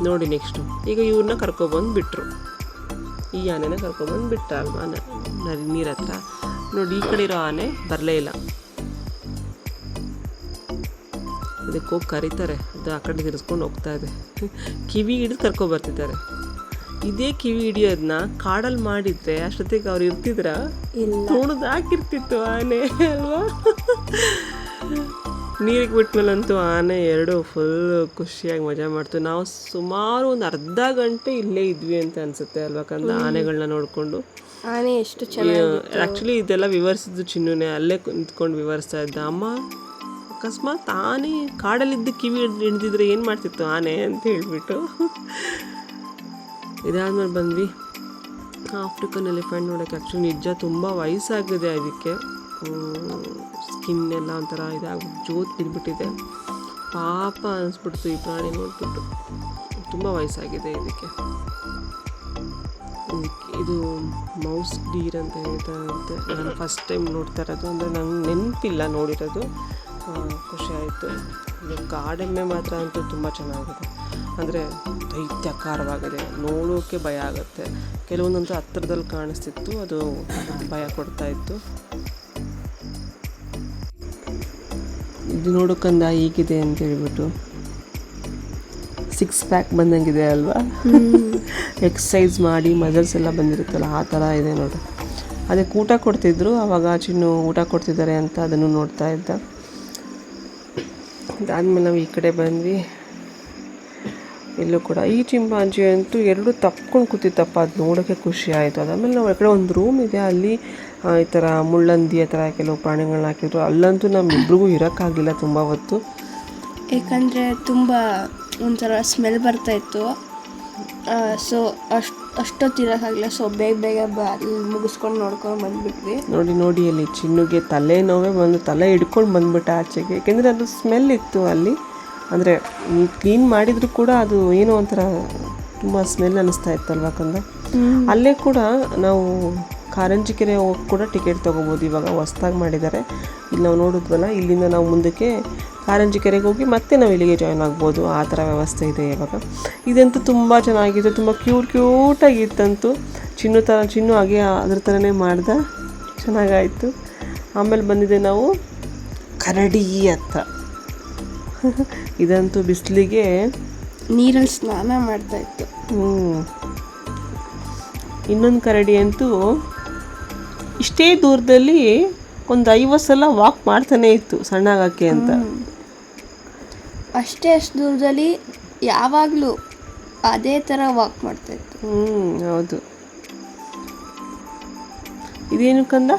ನೋಡಿ ನೆಕ್ಸ್ಟು ಈಗ ಇವ್ರನ್ನ ಕರ್ಕೊಬಂದು ಬಿಟ್ಟರು ಈ ಆನೆನ ಕರ್ಕೊಬಂದು ಬಿಟ್ಟ ಅಲ್ವಾ ನೀರ ಹತ್ರ ನೋಡಿ ಈ ಕಡೆ ಇರೋ ಆನೆ ಬರಲೇ ಇಲ್ಲ. ಅದಕ್ಕೆ ಹೋಗಿ ಕರೀತಾರೆ. ಅದು ಆ ಕಡೆ ತಿರ್ಸ್ಕೊಂಡು ಹೋಗ್ತಾ ಇದೆ. ಕಿವಿ ಹಿಡಿದು ಕರ್ಕೊಬರ್ತಿದ್ದಾರೆ. ಇದೇ ಕಿವಿ ಹಿಡಿಯೋದನ್ನ ಕಾಡಲ್ಲಿ ಮಾಡಿದ್ರೆ ಅಷ್ಟೊತ್ತಿಗೆ ಅವ್ರು ಇರ್ತಿದ್ರ? ಇಲ್ಲ. ತುಣಿದು ಹಾಕಿರ್ತಿತ್ತು ಆನೆ ಅಲ್ವಾ? ನೀರಿಗೆ ಬಿಟ್ಮೇಲಂತೂ ಆನೆ ಎರಡು ಫುಲ್ ಖುಷಿಯಾಗಿ ಮಜಾ ಮಾಡ್ತು. ನಾವು ಸುಮಾರು ಒಂದು ಅರ್ಧ ಗಂಟೆ ಇಲ್ಲೇ ಇದ್ವಿ ಅಂತ ಅನ್ಸುತ್ತೆ ಅಲ್ವಾ? ಕಂದ ಆನೆಗಳನ್ನ ನೋಡಿಕೊಂಡು. ಆನೆ ಎಷ್ಟು ಚೆನ್ನಾಗಿ ಆ್ಯಕ್ಚುಲಿ ಇದೆಲ್ಲ ವಿವರಿಸಿದ್ದು ಚಿನ್ನುನೇ. ಅಲ್ಲೇ ನಿಂತ್ಕೊಂಡು ವಿವರಿಸ್ತಾ ಇದ್ದ. ಅಮ್ಮ ಅಕಸ್ಮಾತ್ ಆನೆ ಕಾಡಲ್ಲಿದ್ದು ಕಿವಿ ಹಿಡ್ದು ಹಿಡ್ದಿದ್ರೆ ಏನು ಮಾಡ್ತಿತ್ತು ಆನೆ ಅಂತ ಹೇಳಿಬಿಟ್ಟು. ಇದಾದ್ಮೇಲೆ ಬಂದ್ವಿ. ಆಫ್ರಿಕನ್ ಎಲಿಫೆಂಟ್ ನೋಡೋಕೆ ಆ್ಯಕ್ಚುಲಿ ನಿಜ ತುಂಬ ವಯಸ್ಸಾಗಿದೆ ಅದಕ್ಕೆ ಸ್ಕಿನ್ ಎಲ್ಲ ಒಂಥರ ಇದಾಗ್ಬಿಟ್ಟು ಜೋತ್ ಬಿದ್ದುಬಿಟ್ಟಿದೆ ಪಾಪ ಅನಿಸ್ಬಿಡ್ತು ಈ ಪ್ರಾಣಿ ನೋಡ್ಬಿಟ್ಟು. ತುಂಬ ವಯಸ್ಸಾಗಿದೆ ಇದಕ್ಕೆ. ಇದು ಮೌಸ್ ಡೀರ್ ಅಂತ ಹೇಳ್ತಾರಂತೆ. ನಾನು ಫಸ್ಟ್ ಟೈಮ್ ನೋಡ್ತಾ ಇರೋದು. ಅಂದರೆ ನಂಗೆ ನೆನಪಿಲ್ಲ ನೋಡಿರೋದು. ಖುಷಿ ಆಯಿತು. ಕಾಡೆಮ್ಮೆ ಮಾತ್ರ ಅಂತೂ ತುಂಬ ಚೆನ್ನಾಗಿದೆ. ಅಂದರೆ ದೈತ್ಯಕಾರವಾಗಿದೆ. ನೋಡೋಕ್ಕೆ ಭಯ ಆಗುತ್ತೆ. ಕೆಲವೊಂದಂತೂ ಹತ್ತಿರದಲ್ಲಿ ಕಾಣಿಸ್ತಿತ್ತು. ಅದು ಭಯ ಕೊಡ್ತಾ ಇದು ನೋಡೋಕಂದ ಹೀಗಿದೆ ಅಂತ ಹೇಳ್ಬಿಟ್ಟು. ಸಿಕ್ಸ್ ಪ್ಯಾಕ್ ಬಂದಂಗಿದೆ ಅಲ್ವಾ? ಎಕ್ಸಸೈಸ್ ಮಾಡಿ ಮಜಲ್ಸ್ ಎಲ್ಲ ಬಂದಿರುತ್ತಲ್ಲ ಆ ಥರ ಇದೆ ನೋಡು. ಅದಕ್ಕೆ ಊಟ ಕೊಡ್ತಿದ್ರು ಆವಾಗ ಚಿನ್ನು ಊಟ ಕೊಡ್ತಿದ್ದಾರೆ ಅಂತ ಅದನ್ನು ನೋಡ್ತಾ ಇದ್ದ. ಅದಾದಮೇಲೆ ನಾವು ಈ ಕಡೆ ಬಂದ್ವಿ. ಎಲ್ಲೂ ಕೂಡ. ಈ ಚಿಂಪಾಂಜಿ ಅಂತೂ ಎರಡು ತಪ್ಕೊಂಡು ಕೂತಿತ್ತಪ್ಪ ಅದು ನೋಡೋಕ್ಕೆ ಖುಷಿ ಆಯಿತು. ಅದಾದಮೇಲೆ ನಾವು ಈ ಕಡೆ ಒಂದು ರೂಮ್ ಇದೆ ಅಲ್ಲಿ ಆ, ಈ ಥರ ಮುಳ್ಳಂದಿ ಆ ಥರ ಕೆಲವು ಪ್ರಾಣಿಗಳನ್ನ ಹಾಕಿದ್ರು. ಅಲ್ಲಂತೂ ನಮ್ಮಿಬ್ರಿಗೂ ಇರೋಕ್ಕಾಗಿಲ್ಲ ತುಂಬ ಹೊತ್ತು. ಏಕೆಂದರೆ ತುಂಬ ಒಂಥರ ಸ್ಮೆಲ್ ಬರ್ತಾ ಇತ್ತು. ಸೊ ಅಷ್ಟು ಅಷ್ಟೊತ್ತು ಇರೋಕ್ಕಾಗಿಲ್ಲ. ಸೊ ಬೇಗ ಬೇಗ ಬ ಅಲ್ಲಿ ಮುಗಿಸ್ಕೊಂಡು ನೋಡ್ಕೊಂಡು ಬಂದ್ಬಿಟ್ವಿ. ನೋಡಿ ನೋಡಿ ಅಲ್ಲಿ ಚಿನ್ನುಗೆ ತಲೆನೋವೇ ಬಂದು ತಲೆ ಹಿಡ್ಕೊಂಡು ಬಂದ್ಬಿಟ್ಟ ಆಚೆಗೆ. ಏಕೆಂದರೆ ಅದು ಸ್ಮೆಲ್ ಇತ್ತು ಅಲ್ಲಿ. ಅಂದರೆ ಕ್ಲೀನ್ ಮಾಡಿದರೂ ಕೂಡ ಅದು ಏನೋ ಒಂಥರ ತುಂಬ ಸ್ಮೆಲ್ ಅನ್ನಿಸ್ತಾ ಇತ್ತಲ್ವ ಕಂದ ಅಲ್ಲೇ ಕೂಡ ನಾವು ಕಾರಂಜಿ ಕೆರೆ ಹೋಗಿ ಕೂಡ ಟಿಕೆಟ್ ತೊಗೋಬೋದು. ಇವಾಗ ಹೊಸ್ದಾಗಿ ಮಾಡಿದ್ದಾರೆ. ಇಲ್ಲಿ ನಾವು ನೋಡಿದ್ವಲ್ಲ ಇಲ್ಲಿಂದ ನಾವು ಮುಂದಕ್ಕೆ ಕಾರಂಜಿ ಕೆರೆಗೆ ಹೋಗಿ ಮತ್ತೆ ನಾವು ಇಲ್ಲಿಗೆ ಜಾಯ್ನ್ ಆಗ್ಬೋದು. ಆ ಥರ ವ್ಯವಸ್ಥೆ ಇದೆ ಇವಾಗ. ಇದಂತೂ ತುಂಬ ಚೆನ್ನಾಗಿತ್ತು ತುಂಬ ಕ್ಯೂಟ್ ಕ್ಯೂಟಾಗಿತ್ತಂತೂ ಚಿನ್ನು ಥರ ಚಿನ್ನು ಹಾಗೆ ಅದ್ರ ಥರನೇ ಮಾಡ್ದೆ. ಚೆನ್ನಾಗಾಯಿತು. ಆಮೇಲೆ ಬಂದಿದೆ ನಾವು ಕರಡಿ ಹತ್ತ [LAUGHS] ಇದಂತೂ ಬಿಸಿಲಿಗೆ ನೀರಲ್ಲಿ ಸ್ನಾನ ಮಾಡ್ತಾ ಇತ್ತು. ಇನ್ನೊಂದು ಕರಡಿ ಅಂತೂ ಇಷ್ಟೇ ದೂರದಲ್ಲಿ ಒಂದು ಐವತ್ತು ಸಲ ವಾಕ್ ಮಾಡ್ತಾನೆ ಇತ್ತು ಸಣ್ಣಗಾಕೆ ಅಂತ. ಅಷ್ಟೇ ಅಷ್ಟು ದೂರದಲ್ಲಿ ಯಾವಾಗಲೂ ಅದೇ ಥರ ವಾಕ್ ಮಾಡ್ತಾ ಇತ್ತು. ಹ್ಞೂ ಹೌದು. ಇದೇನು ಕಂದ?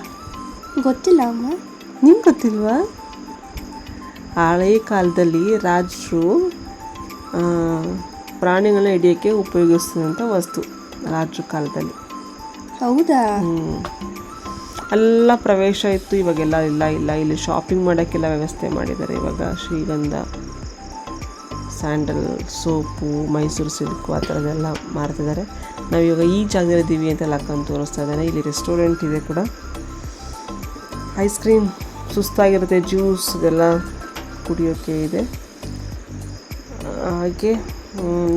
ಗೊತ್ತಿಲ್ಲ ಅಮ್ಮ. ನಿಮ್ಗೆ ಗೊತ್ತಿಲ್ವಾ? ಹಳೆಯ ಕಾಲದಲ್ಲಿ ರಾಜರು ಪ್ರಾಣಿಗಳನ್ನ ಹಿಡಿಯೋಕ್ಕೆ ಉಪಯೋಗಿಸಿದಂಥ ವಸ್ತು ರಾಜರ ಕಾಲದಲ್ಲಿ. ಹೌದಾ? ಹ್ಮ್. ಎಲ್ಲ ಪ್ರವೇಶ ಇತ್ತು, ಇವಾಗೆಲ್ಲ ಇಲ್ಲ ಇಲ್ಲ. ಇಲ್ಲಿ ಶಾಪಿಂಗ್ ಮಾಡೋಕ್ಕೆಲ್ಲ ವ್ಯವಸ್ಥೆ ಮಾಡಿದ್ದಾರೆ. ಇವಾಗ ಶ್ರೀಗಂಧ, ಸ್ಯಾಂಡಲ್, ಸೋಪು, ಮೈಸೂರು ಸಿಲ್ಕು ಆ ಥರದ್ದೆಲ್ಲ ಮಾರ್ತಿದ್ದಾರೆ. ನಾವು ಇವಾಗ ಈ ಜಾಗದಲ್ಲಿದ್ದೀವಿ ಅಂತೆಲ್ಲ ಲಕ್ಕಂತ ತೋರಿಸ್ತಾ ಇದ್ದಾನೆ ಇಲ್ಲಿ ರೆಸ್ಟೋರೆಂಟ್ ಇದೆ ಕೂಡ. ಐಸ್ ಕ್ರೀಮ್ ಸುಸ್ತಾಗಿರುತ್ತೆ ಜ್ಯೂಸ್ ಇದೆಲ್ಲ ಕುಡಿಯೋಕ್ಕೆ ಇದೆ. ಹಾಗೆ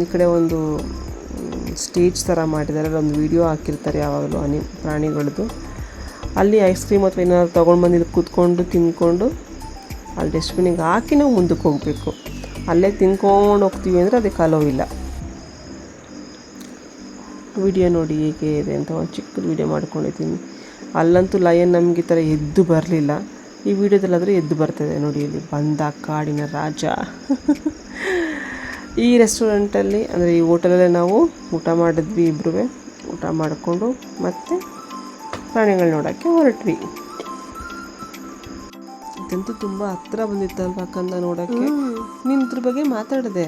ಈ ಕಡೆ ಒಂದು ಸ್ಟೇಜ್ ಥರ ಮಾಡಿದ್ದಾರೆ. ಒಂದು ವಿಡಿಯೋ ಹಾಕಿರ್ತಾರೆ ಯಾವಾಗಲೂ ಅನಿ ಪ್ರಾಣಿಗಳದ್ದು ಅಲ್ಲಿ ಐಸ್ ಕ್ರೀಮ್ ಅಥವಾ ಏನಾದ್ರು ತೊಗೊಂಡು ಬಂದು ಇಲ್ಲಿ ಕೂತ್ಕೊಂಡು ತಿಂದ್ಕೊಂಡು ಅಲ್ಲಿ ಡಸ್ಟ್ಬಿನಿಗೆ ಹಾಕಿ ನಾವು ಮುಂದಕ್ಕೆ ಹೋಗಬೇಕು. ಅಲ್ಲೇ ತಿನ್ಕೊಂಡು ಹೋಗ್ತೀವಿ ಅಂದರೆ ಅದಕ್ಕೆ ಅಲೋ ಇಲ್ಲ. ವಿಡಿಯೋ ನೋಡಿ ಹೇಗೆ ಇದೆ ಅಂತ ಒಂದು ಚಿಕ್ಕದು ವಿಡಿಯೋ ಮಾಡ್ಕೊಂಡಿದ್ದೀನಿ. ಅಲ್ಲಂತೂ ಲಯನ್ ನಮಗೆ ಈ ಥರ ಎದ್ದು ಬರಲಿಲ್ಲ. ಈ ವಿಡಿಯೋದಲ್ಲಾದರೆ ಎದ್ದು ಬರ್ತದೆ ನೋಡಿ ಇಲ್ಲಿ. ಬಂದ ಕಾಡಿನ ರಾಜ. ಈ ರೆಸ್ಟೋರೆಂಟಲ್ಲಿ ಅಂದರೆ ಈ ಹೋಟೆಲಲ್ಲೇ ನಾವು ಊಟ ಮಾಡಿದ್ವಿ ಇಬ್ಬರೂ ಊಟ ಮಾಡಿಕೊಂಡು ಮತ್ತೆ ಪ್ರಾಣಿಗಳು ನೋಡೋಕ್ಕೆ ಹೊರಟ್ವಿ. ಇದಂತೂ ತುಂಬ ಹತ್ರ ಬಂದಿತ್ತಲ್ವ ಕಂದ ನೋಡೋಕ್ಕೆ? ನೀನು ಇದ್ರ ಬಗ್ಗೆ ಮಾತಾಡಿದೆ.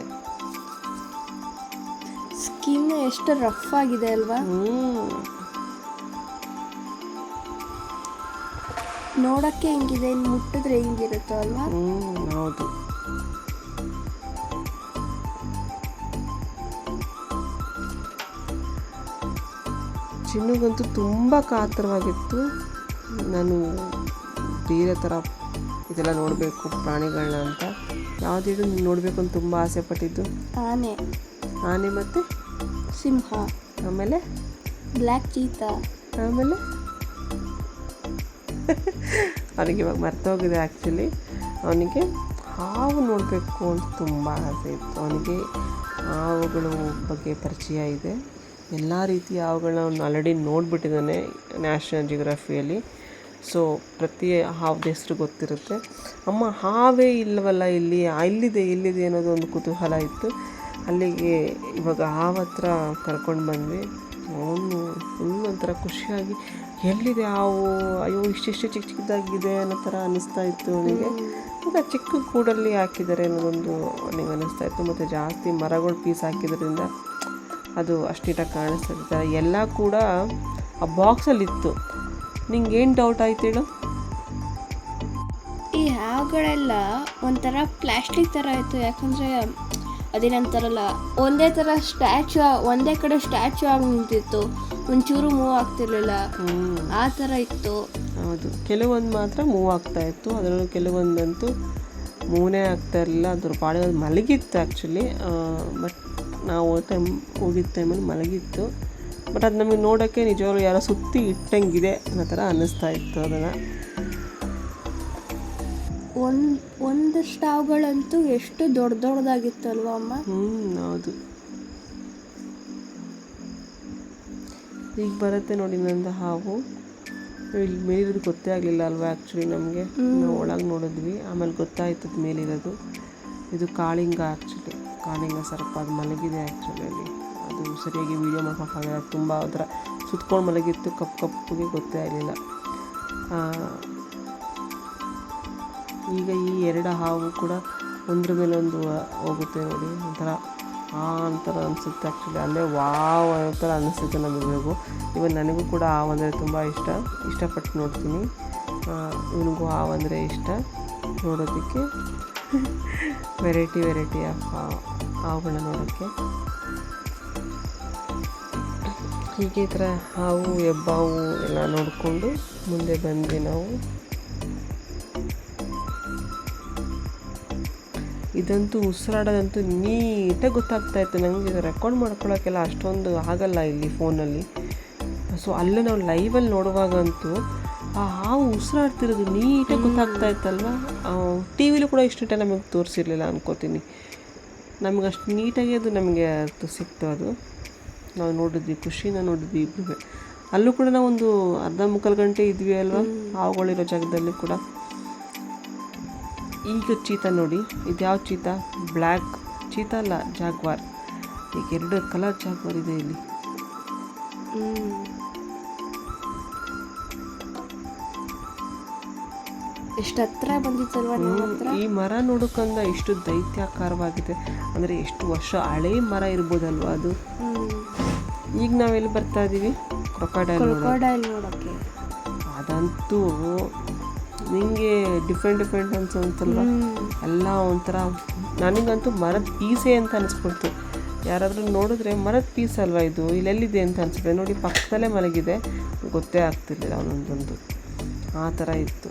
ಸ್ಕಿನ್ ಎಷ್ಟು ರಫ್ ಆಗಿದೆ ಅಲ್ವಾ? ಹ್ಞೂ ನೋಡಕ್ಕೆ ಹೆಂಗಿದೆ? ಮುಟ್ಟಿದ್ರೆ ಹೆಂಗಿರುತ್ತೋ ಅಲ್ವಾ? ಹ್ಮ್ ಹೌದು. ಚಿನ್ನುಗಂತೂ ತುಂಬ ಕಾತರವಾಗಿತ್ತು. ನಾನು ಬೇರೆ ಥರ ಇದೆಲ್ಲ ನೋಡಬೇಕು ಪ್ರಾಣಿಗಳನ್ನ ಅಂತ. ಯಾವುದಿದು ನೋಡಬೇಕು ಅಂತ ತುಂಬ ಆಸೆ ಪಟ್ಟಿದ್ದು. ಆನೆ. ಆನೆ ಮತ್ತು? ಸಿಂಹ. ಆಮೇಲೆ? Black cheetah. ಆಮೇಲೆ? ಅವನಿಗೆ ಇವಾಗ ಮರ್ತೋಗಿದೆ ಆ್ಯಕ್ಚುಲಿ ಅವನಿಗೆ ಹಾವು ನೋಡಬೇಕು ಅಂತ ತುಂಬ ಆಸೆ ಇತ್ತು. ಅವನಿಗೆ ಹಾವುಗಳು ಬಗ್ಗೆ ಪರಿಚಯ ಇದೆ. ಎಲ್ಲ ರೀತಿಯ ಹಾವುಗಳನ್ನ ಅವನು ಆಲ್ರೆಡಿ ನೋಡಿಬಿಟ್ಟಿದ್ದಾನೆ ನ್ಯಾಷನಲ್ ಜಿಯೋಗ್ರಫಿಯಲ್ಲಿ ಸೊ ಪ್ರತಿ ಹಾವ್ದು ಹೆಸ್ರು ಗೊತ್ತಿರುತ್ತೆ. ಅಮ್ಮ, ಹಾವೇ ಇಲ್ಲವಲ್ಲ ಇಲ್ಲಿ? ಇಲ್ಲಿದೆ ಇಲ್ಲಿದೆ ಅನ್ನೋದು ಒಂದು ಕುತೂಹಲ ಇತ್ತು. ಅಲ್ಲಿಗೆ ಇವಾಗ ಹಾವು ಹತ್ರ ಕರ್ಕೊಂಡು ಬಂದ್ವಿ. ಅವನು ಫುಲ್ ಒಂಥರ ಖುಷಿಯಾಗಿ, ಎಲ್ಲಿದೆ ಹಾವು? ಅಯ್ಯೋ, ಇಷ್ಟಿಷ್ಟು ಚಿಕ್ಕ ಚಿಕ್ಕದಾಗಿದೆ ಅನ್ನೋ ಥರ ಅನ್ನಿಸ್ತಾ ಇತ್ತು ಅವನಿಗೆ. ಈಗ ಚಿಕ್ಕ ಕೂಡಲ್ಲಿ ಹಾಕಿದ್ದಾರೆ ಅನ್ನೋದೊಂದು ನನಗೆ ಅನ್ನಿಸ್ತಾ ಇತ್ತು. ಮತ್ತು ಜಾಸ್ತಿ ಮರಗಳು ಪೀಸ್ ಹಾಕಿದ್ರಿಂದ ಅದು ಅಷ್ಟು ನೀಟಾಗಿ ಎಲ್ಲ ಕೂಡ ಆ ಬಾಕ್ಸಲ್ಲಿತ್ತು ನಿಂಗೆ ಏನು ಡೌಟ್ ಆಯ್ತು ಹೇಳು? ಈ ಹಾವುಗಳೆಲ್ಲ ಒಂಥರ ಪ್ಲ್ಯಾಸ್ಟಿಕ್ ಥರ ಇತ್ತು. ಯಾಕಂದರೆ ಅದೇನಂತಾರಲ್ಲ ಒಂದೇ ಥರ ಸ್ಟ್ಯಾಚು ಒಂದೇ ಕಡೆ ಸ್ಟ್ಯಾಚು ಆಗಿ ನಿಂತಿತ್ತು. ಒಂಚೂರು ಮೂವ್ ಆಗ್ತಿರ್ಲಿಲ್ಲ. ಆ ಥರ ಇತ್ತು. ಹೌದು. ಕೆಲವೊಂದು ಮಾತ್ರ ಮೂವ್ ಆಗ್ತಾ ಇತ್ತು. ಅದರಲ್ಲೂ ಕೆಲವೊಂದಂತೂ ಮೂನೇ ಆಗ್ತಾ ಇರಲಿಲ್ಲ. ಅದ್ರ ಪಾಡಿ ಮಲಗಿತ್ತು ಆ್ಯಕ್ಚುಲಿ ಬಟ್ ನಾವು ಟೈಮ್ ಹೋಗಿದ್ದ ಟೈಮಲ್ಲಿ ಮಲಗಿತ್ತು ಬಟ್ ಅದು ನಮಗೆ ನೋಡೋಕ್ಕೆ ನಿಜವಾಗ್ಲೂ ಯಾರೋ ಸುತ್ತಿ ಇಟ್ಟಂಗಿದೆ ಅನ್ನೋ ಥರ ಅನ್ನಿಸ್ತಾ ಇತ್ತು ಅದನ್ನು. ಒಂದು ಒಂದು ಸ್ಟಾವ್ಗಳಂತೂ ಎಷ್ಟು ದೊಡ್ಡ ದೊಡ್ಡದಾಗಿತ್ತು ಅಲ್ವಾ ಅಮ್ಮ? ಹ್ಞೂ ಹೌದು. ಈಗ ಬರುತ್ತೆ ನೋಡಿ ನಂದು ಹಾವು. ಇಲ್ಲಿ ಮೇಲಿರೋದು ಗೊತ್ತೇ ಆಗಲಿಲ್ಲ ಅಲ್ವಾ ಆ್ಯಕ್ಚುಲಿ ನಮಗೆ. ನಾವು ಒಳಗೆ ನೋಡಿದ್ವಿ. ಆಮೇಲೆ ಗೊತ್ತಾಯ್ತು ಅದು ಮೇಲಿರೋದು. ಇದು ಕಾಳಿಂಗ ಆ್ಯಕ್ಚುಲಿ ಕಾಳಿಂಗ ಸರ್ಪ ಅದು ಮಲಗಿದೆ ಆ್ಯಕ್ಚುಲಿ ಅದು ಸರಿಯಾಗಿ ವೀಡಿಯೋ ಮಾಡೋಕ್ಕಾಗಲ್ಲ ತುಂಬ ಅದರ ಸುತ್ಕೊಂಡು ಮಲಗಿತ್ತು ಕಪ್ಪು ಕಪ್ಪುಗೆ ಗೊತ್ತೇ ಆಗಲಿಲ್ಲ. ಈಗ ಈ ಎರಡು ಹಾವು ಕೂಡ ಒಂದ್ರ ಮೇಲೆ ಒಂದು ಹೋಗುತ್ತೆ ನೋಡಿ. ಒಂಥರ ಆ ಅಂತರ ಅನಿಸುತ್ತೆ ಆ್ಯಕ್ಚುಲಿ ಅಲ್ಲೇ ವಾವ್ ಅನ್ನೋ ಥರ ಅನಿಸುತ್ತೆ ನಮಗಿಗೂ ಇವನ್ ನನಗೂ ಕೂಡ ಹಾವು ಅಂದರೆ ತುಂಬ ಇಷ್ಟ. ಇಷ್ಟಪಟ್ಟು ನೋಡ್ತೀನಿ. ಇವನಿಗೂ ಹಾವು ಅಂದರೆ ಇಷ್ಟ. ನೋಡೋದಕ್ಕೆ ವೆರೈಟಿ ವೆರೈಟಿ ಆಫ್ ಹಾವುಗಳನ್ನ ನೋಡೋಕ್ಕೆ. ಹೀಗೆ ಈ ಥರ ಹಾವು ಹೆಬ್ಬಾವು ಎಲ್ಲ ನೋಡಿಕೊಂಡು ಮುಂದೆ ಬಂದ್ವಿ ನಾವು. ಇದಂತೂ ಉಸಿರಾಡೋದಂತೂ ನೀಟಾಗಿ ಗೊತ್ತಾಗ್ತಾ ಇತ್ತು. ನನಗೆ ರೆಕಾರ್ಡ್ ಮಾಡ್ಕೊಳ್ಳೋಕ್ಕೆಲ್ಲ ಅಷ್ಟೊಂದು ಆಗಲ್ಲ ಇಲ್ಲಿ ಫೋನಲ್ಲಿ ಸೊ ಅಲ್ಲೇ ನಾವು ಲೈವಲ್ಲಿ ನೋಡುವಾಗಂತೂ ಆ ಹಾವು ಉಸಿರಾಡ್ತಿರೋದು ನೀಟಾಗಿ ಗೊತ್ತಾಗ್ತಾ ಇತ್ತಲ್ವ? ಟಿ ವಿಲೂ ಕೂಡ ಇಷ್ಟು ನೀಟಾಗಿ ನಮಗೆ ತೋರಿಸಿರ್ಲಿಲ್ಲ ಅನ್ಕೋತೀನಿ. ನಮ್ಗೆ ಅಷ್ಟು ನೀಟಾಗಿ ಅದು ನಮಗೆ ಅದು ಸಿಕ್ತು ಅದು. ನಾವು ನೋಡಿದ್ವಿ ಖುಷಿನ ನೋಡಿದ್ವಿ ಇಬ್ಬರು ಅಲ್ಲೂ ಕೂಡ ನಾವು ಒಂದು ಅರ್ಧ ಮುಕ್ಕಾಲು ಗಂಟೆ ಇದ್ವಿ ಅಲ್ವಾ? ಹಾವುಗಳಿರೋ ಜಾಗದಲ್ಲಿ ಕೂಡ. ಈಗ ಚೀತಾ ನೋಡಿ, ಇದು ಯಾವ ಚೀತಾ? ಬ್ಲ್ಯಾಕ್ ಚೀತ ಅಲ್ಲ, ಜಾಗ್ವಾರ್. ಈಗ ಎರಡು ಕಲರ್ ಜಾಗ್ವಾರ್ ಇದೆ ಇಲ್ಲಿ. ಎಷ್ಟು ಹತ್ರ ಬಂದಿತ್ತಲ್ವಾ ನಿಮ್ಮ ಹತ್ರ? ಈ ಮರ ನೋಡೋಕ್ಕಂದ ಎಷ್ಟು ದೈತ್ಯಾಕಾರವಾಗಿದೆ ಅಂದರೆ ಎಷ್ಟು ವರ್ಷ ಹಳೆ ಮರ ಇರ್ಬೋದಲ್ವ ಅದು? ಈಗ ನಾವೆಲ್ಲಿ ಬರ್ತಾ ಇದ್ದೀವಿ ಕ್ರೊಕಾಡೈಲ್ ನೋಡೋ ಕ್ರೊಕೊಡೈಲ್ ನೋಡೋಕ್ಕೆ ಅದಂತೂ ನಿಂಗೆ ಡಿಫ್ರೆಂಟ್ ಡಿಫ್ರೆಂಟ್ ಅನ್ಸಂತಲ್ವ ಎಲ್ಲ ಒಂಥರ ನನಗಂತೂ ಮರದ ಪೀಸೆ ಅಂತ ಅನಿಸ್ಬಿಡ್ತು. ಯಾರಾದರೂ ನೋಡಿದ್ರೆ ಮರದ ಪೀಸ್ ಅಲ್ವಾ ಇದು? ಇಲ್ಲೆಲ್ಲಿದೆ ಅಂತ ಅನಿಸುತ್ತೆ ನೋಡಿ ಪಕ್ಕದಲ್ಲೇ ಮಲಗಿದೆ. ಗೊತ್ತೇ ಆಗ್ತಿರ್ಲಿಲ್ಲ ಅವನೊಂದೊಂದು ಆ ಥರ ಇತ್ತು.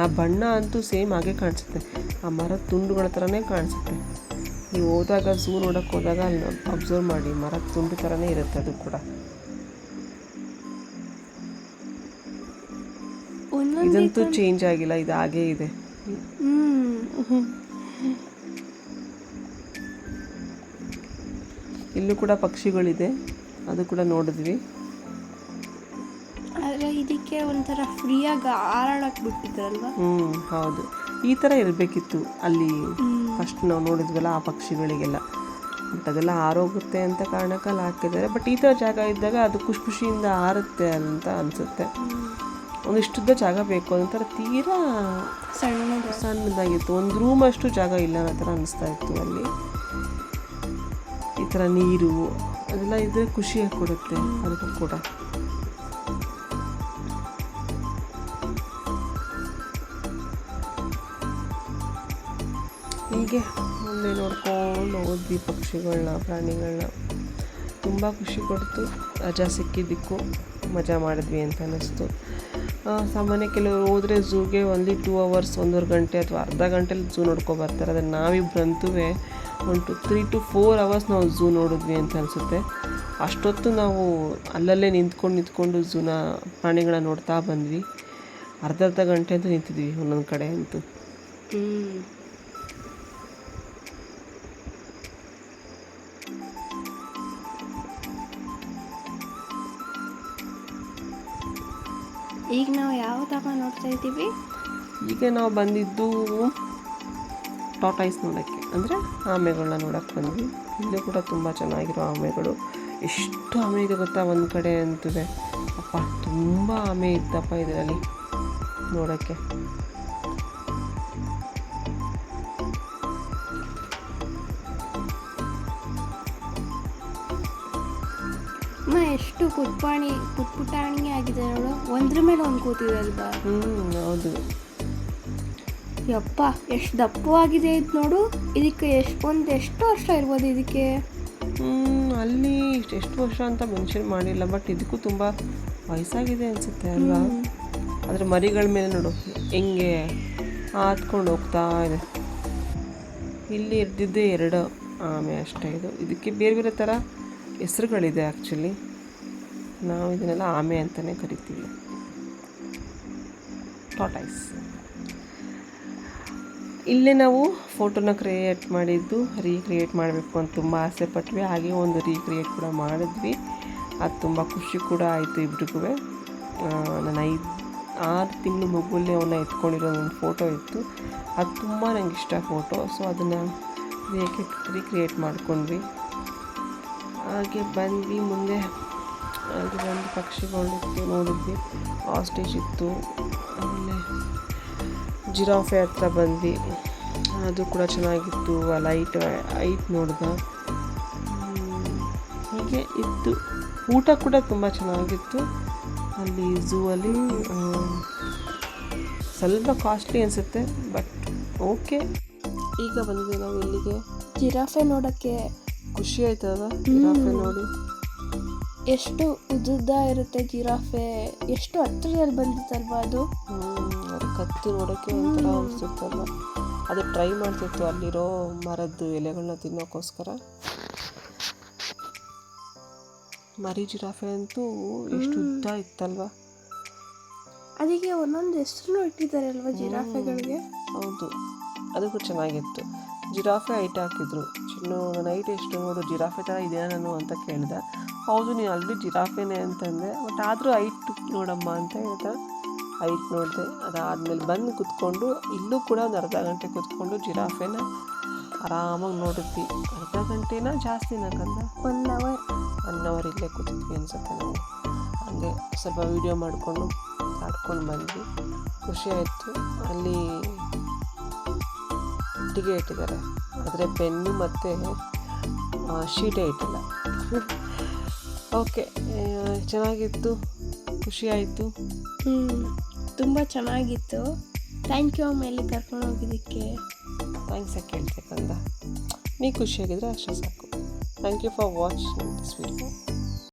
ಆ ಬಣ್ಣ ಅಂತೂ ಸೇಮ್ ಹಾಗೆ ಕಾಣಿಸುತ್ತೆ. ಆ ಮರದ ತುಂಡುಗಳ ಥರನೇ ಕಾಣಿಸುತ್ತೆ. ನೀವು ಹೋದಾಗ ಝೂ ನೋಡೋಕ್ಕೆ ಹೋದಾಗ ಅಲ್ಲಿ ಅಬ್ಸರ್ವ್ ಮಾಡಿ ಮರದ ತುಂಡು ಥರನೇ ಇರುತ್ತೆ ಅದು ಕೂಡ. ಇದಂತೂ ಚೇಂಜ್ ಆಗಿಲ್ಲ ಇದು ಹಾಗೇ ಇದೆ. ಇಲ್ಲೂ ಕೂಡ ಪಕ್ಷಿಗಳಿದೆ ಅದು ಕೂಡ ನೋಡಿದ್ವಿ. ಇದಕ್ಕೆ ಒಂಥರ ಫ್ರೀಯಾಗಿ ಆರಾಡಕ್ಕೆ ಬಿಟ್ಟಿದ್ರಲ್ವಾ? ಹ್ಞೂ ಹೌದು. ಈ ಥರ ಇರಬೇಕಿತ್ತು ಅಲ್ಲಿ ಫಸ್ಟ್ ನಾವು ನೋಡಿದ್ವಲ್ಲ ಆ ಪಕ್ಷಿಗಳಿಗೆಲ್ಲ. ಬಟ್ ಅದೆಲ್ಲ ಆರೋಗುತ್ತೆ ಅಂತ ಕಾರಣಕ್ಕೆ ಅಲ್ಲಿ ಹಾಕಿದ್ದಾರೆ. ಬಟ್ ಈ ಥರ ಜಾಗ ಇದ್ದಾಗ ಅದು ಖುಷಿ ಖುಷಿಯಿಂದ ಆರುತ್ತೆ ಅಂತ ಅನಿಸುತ್ತೆ. ಒಂದಿಷ್ಟುದ್ದ ಜಾಗ ಬೇಕು ಒಂಥರ ತೀರಾ ಸಣ್ಣ ಸಣ್ಣದಾಗಿತ್ತು. ಒಂದು ರೂಮ್ ಅಷ್ಟು ಜಾಗ ಇಲ್ಲ ಅನ್ನೋ ಥರ ಅನಿಸ್ತಾ ಇತ್ತು ಅಲ್ಲಿ. ಈ ಥರ ನೀರು ಅದೆಲ್ಲ ಇದ್ರೆ ಖುಷಿಯಾಗಿ ಕೊಡುತ್ತೆ. ಅದಕ್ಕೂ ಕೂಡ. ಹೀಗೆ ಮುಂದೆ ನೋಡ್ಕೊಂಡು ಹೋದ್ವಿ ಪಕ್ಷಿಗಳನ್ನ, ಪ್ರಾಣಿಗಳನ್ನ. ತುಂಬ ಖುಷಿ ಕೊಡ್ತು. ರಜಾ ಸಿಕ್ಕಿದ್ದಕ್ಕೂ ಮಜಾ ಮಾಡಿದ್ವಿ ಅಂತ ಅನ್ನಿಸ್ತು. ಸಾಮಾನ್ಯ ಕೆಲವರು ಹೋದರೆ ಝೂಗೆ ಒಂದು ಟೂ ಅವರ್ಸ್ ಒಂದೂವರೆ ಗಂಟೆ ಅಥವಾ ಅರ್ಧ ಗಂಟೆಲಿ ಝೂ ನೋಡ್ಕೊಬರ್ತಾರೆ ಅದನ್ನು ನಾವಿಬ್ಬರಂತೂ ಒಂದು two three two four hours ನಾವು ಝೂ ನೋಡಿದ್ವಿ ಅಂತ ಅನಿಸುತ್ತೆ. ಅಷ್ಟೊತ್ತು ನಾವು ಅಲ್ಲಲ್ಲೇ ನಿಂತ್ಕೊಂಡು ನಿಂತ್ಕೊಂಡು ಝೂನ, ಪ್ರಾಣಿಗಳನ್ನ ನೋಡ್ತಾ ಬಂದ್ವಿ. ಅರ್ಧ ಅರ್ಧ ಗಂಟೆ ಅಂತ ನಿಂತಿದ್ವಿ ಒಂದೊಂದು ಕಡೆ ಅಂತೂ. ಈಗ ನಾವು ಯಾವ ತಪ ನೋಡ್ತಾ ಇದ್ದೀವಿ? ಈಗ ನಾವು ಬಂದಿದ್ದು ಟಾಟಾಯ್ಸ್ ನೋಡೋಕ್ಕೆ. ಅಂದರೆ ಆಮೆಗಳನ್ನ ನೋಡೋಕ್ಕೆ ಬಂದ್ವಿ. ಇಲ್ಲೂ ಕೂಡ ತುಂಬ ಚೆನ್ನಾಗಿರೋ ಆಮೆಗಳು. ಎಷ್ಟು ಆಮೆ ಇದೆ ಗೊತ್ತಾ? ಒಂದು ಕಡೆ ಅಂತಿದೆ. ಅಪ್ಪ, ತುಂಬ ಆಮೆ ಇತ್ತಪ್ಪ ಇದರಲ್ಲಿ ನೋಡೋಕ್ಕೆ. ಎಷ್ಟು ಪುಟ್ಪಾಣಿ ಪುಟ್ಪುಟಾಣಿ ಆಗಿದೆ ನೋಡು. ಒಂದ್ರ ಮೇಲೆ ಒಂದು ಕೂತಿದೆ ಅಲ್ವಾ? ಹ್ಞೂ ಹೌದು. ಯಪ್ಪ ಎಷ್ಟು ದಪ್ಪವಾಗಿದೆ ಇದು ನೋಡು. ಇದಕ್ಕೆ ಎಷ್ಟು ಒಂದು ಎಷ್ಟು ವರ್ಷ ಇರ್ಬೋದು ಇದಕ್ಕೆ. ಹ್ಮ್, ಅಲ್ಲಿ ಎಷ್ಟು ವರ್ಷ ಅಂತ ಮೆನ್ಷನ್ ಮಾಡಿಲ್ಲ ಬಟ್ ಇದಕ್ಕೂ ತುಂಬ ವಯಸ್ಸಾಗಿದೆ ಅನಿಸುತ್ತೆ ಅಲ್ವಾ? ಅದ್ರ ಮರಿಗಳ ಮೇಲೆ ನೋಡು ಹೆಂಗೆ ಹಾತ್ಕೊಂಡು ಹೋಗ್ತಾ ಇದೆ. ಇಲ್ಲಿ ಇರ್ದಿದ್ದೆ ಎರಡು ಆಮೆ ಅಷ್ಟೇ ಇದು. ಇದಕ್ಕೆ ಬೇರೆ ಬೇರೆ ಥರ ಹೆಸರುಗಳಿದೆ ಆ್ಯಕ್ಚುಲಿ ನಾವು ಇದನ್ನೆಲ್ಲ ಆಮೆ ಅಂತಲೇ ಕರಿತೀವಿ. ಟಾಟೈಸ್ ಇಲ್ಲೇ ನಾವು ಫೋಟೋನ ಕ್ರಿಯೇಟ್ ಮಾಡಿದ್ದು ರೀಕ್ರಿಯೇಟ್ ಮಾಡಬೇಕು ಅಂತ ತುಂಬ ಆಸೆ ಪಟ್ವಿ. ಹಾಗೆ ಒಂದು ರೀಕ್ರಿಯೇಟ್ ಕೂಡ ಮಾಡಿದ್ವಿ. ಅದು ತುಂಬ ಖುಷಿ ಕೂಡ ಆಯಿತು ಇಬ್ರಿಗೂ. ನನ್ನ ಐದು, ಆರು ತಿಂಗಳು ಮಗುವಲ್ಲೇ ಅವನ್ನ ಎತ್ಕೊಂಡಿರೋ ಒಂದು ಫೋಟೋ ಇತ್ತು. ಅದು ತುಂಬ ನಂಗೆ ಇಷ್ಟ ಫೋಟೋ. ಸೊ ಅದನ್ನು ರೀಕ್ರಿಯೇಟ್ ಮಾಡ್ಕೊಂಡ್ವಿ. ಹಾಗೆ ಬಂದ್ವಿ ಮುಂದೆ. ಅಲ್ಲಿ ಒಂದು ಪಕ್ಷಿಗಳಿತ್ತು ನೋಡಿದ್ವಿ ಆಸ್ಟೇಜ್ ಇತ್ತು. ಆಮೇಲೆ ಜಿರಾಫೆ ಹತ್ರ ಬಂದ್ವಿ. ಅದು ಕೂಡ ಚೆನ್ನಾಗಿತ್ತು ಆ ಲೈಟ್ ಐಟ್ ನೋಡ್ದೆ. ಹೀಗೆ ಇತ್ತು. ಊಟ ಕೂಡ ತುಂಬ ಚೆನ್ನಾಗಿತ್ತು. ಅಲ್ಲಿ ಝೂ ಅಲ್ಲಿ ಆ, ಸ್ವಲ್ಪ ಕಾಸ್ಟ್ಲಿ ಅನಿಸುತ್ತೆ ಬಟ್ ಓಕೆ ಈಗ ಬಂದಿದ್ದೀವಿ ನಾವು ಇಲ್ಲಿಗೆ ಜಿರಾಫೆ ನೋಡೋಕ್ಕೆ ಖುಷಿ ಆಯ್ತದ ಜಿರಾಫೆ ನೋಡಿ. ಎಷ್ಟು ಉದ್ದ ಇರುತ್ತೆ ಜಿರಾಫೆ? ಎಷ್ಟು ಹತ್ತಿರದಲ್ಲಿ ಬಂದಿತ್ತಲ್ವಾ ಅದು? ಕತ್ತಿ ಅದು ಕತ್ತು ನೋಡೋಕ್ಕೆ ಒಂಥರ ಅನಿಸುತ್ತಲ್ಲ ಅದು ಟ್ರೈ ಮಾಡ್ತಿತ್ತು ಅಲ್ಲಿರೋ ಮರದ್ದು ಎಲೆಗಳನ್ನ ತಿನ್ನೋಕ್ಕೋಸ್ಕರ ಮರಿ ಜಿರಾಫೆ ಅಂತೂ ಎಷ್ಟು ಉದ್ದ ಇತ್ತಲ್ವಾ. ಅದಕ್ಕೆ ಒಂದೊಂದು ಹೆಸರು ಇಟ್ಟಿದ್ದಾರೆ ಅಲ್ವಾ ಜಿರಾಫೆಗಳಿಗೆ ಹೌದು. ಅದಕ್ಕೂ ಚೆನ್ನಾಗಿತ್ತು. ಜಿರಾಫೆ ಐಟ್ ಹಾಕಿದ್ರು. ಚಿನ್ನು ನೈಟ್ ಎಷ್ಟು ನೋಡು ಜಿರಾಫೆ ಥರ ಇದೆಯಾ ನಾನು ಅಂತ ಕೇಳಿದೆ. ಹೌದು ನೀನು ಅಲ್ಲಿ ಜಿರಾಫೆನೇ ಅಂತಂದೆ. ಬಟ್ ಆದರೂ ಐಟ್ ನೋಡಮ್ಮ ಅಂತ ಹೇಳ್ತಾ ಐಟ್ ನೋಡಿದೆ. ಅದಾದಮೇಲೆ ಬಂದು ಕುತ್ಕೊಂಡು ಇಲ್ಲೂ ಕೂಡ ಒಂದು ಅರ್ಧ ಗಂಟೆ ಕುತ್ಕೊಂಡು ಜಿರಾಫೆನ ಆರಾಮಾಗಿ ನೋಡಿದ್ವಿ. ಅರ್ಧ ಗಂಟೆನ ಜಾಸ್ತಿ ಕಂದ. ಒನ್ ಅವರ್ ಒನ್ ಅವರ್ ಇಲ್ಲೇ ಕೂತಿದ್ವಿ ಅನ್ಸುತ್ತೆ ನಾವು ಹಾಗೆ ಸ್ವಲ್ಪ ವೀಡಿಯೋ ಮಾಡಿಕೊಂಡು ಆಡ್ಕೊಂಡು ಬಂದ್ವಿ. ಖುಷಿ ಆಯಿತು. ಅಲ್ಲಿ ಇಟ್ಟಿಗೆ ಇಟ್ಟಿದ್ದಾರೆ. ಆದರೆ ಪೆನ್ನು ಮತ್ತು ಶೀಟೇ ಇಟ್ಟಿಲ್ಲ. ಓಕೆ ಚೆನ್ನಾಗಿತ್ತು ಖುಷಿ ಆಯಿತು ಹ್ಞೂ ತುಂಬ ಚೆನ್ನಾಗಿತ್ತು. ಥ್ಯಾಂಕ್ ಯು ಅಮ್ಮ ಕರ್ಕೊಂಡು ಹೋಗಿದ್ದಕ್ಕೆ. ಥ್ಯಾಂಕ್ಸ್ ಯಾಕೆ ಹೇಳ್ತೆ ಕಂದ? ನೀ ಖುಷಿಯಾಗಿದ್ರೆ ಅಷ್ಟೇ ಸಾಕು. Thank you for watching this video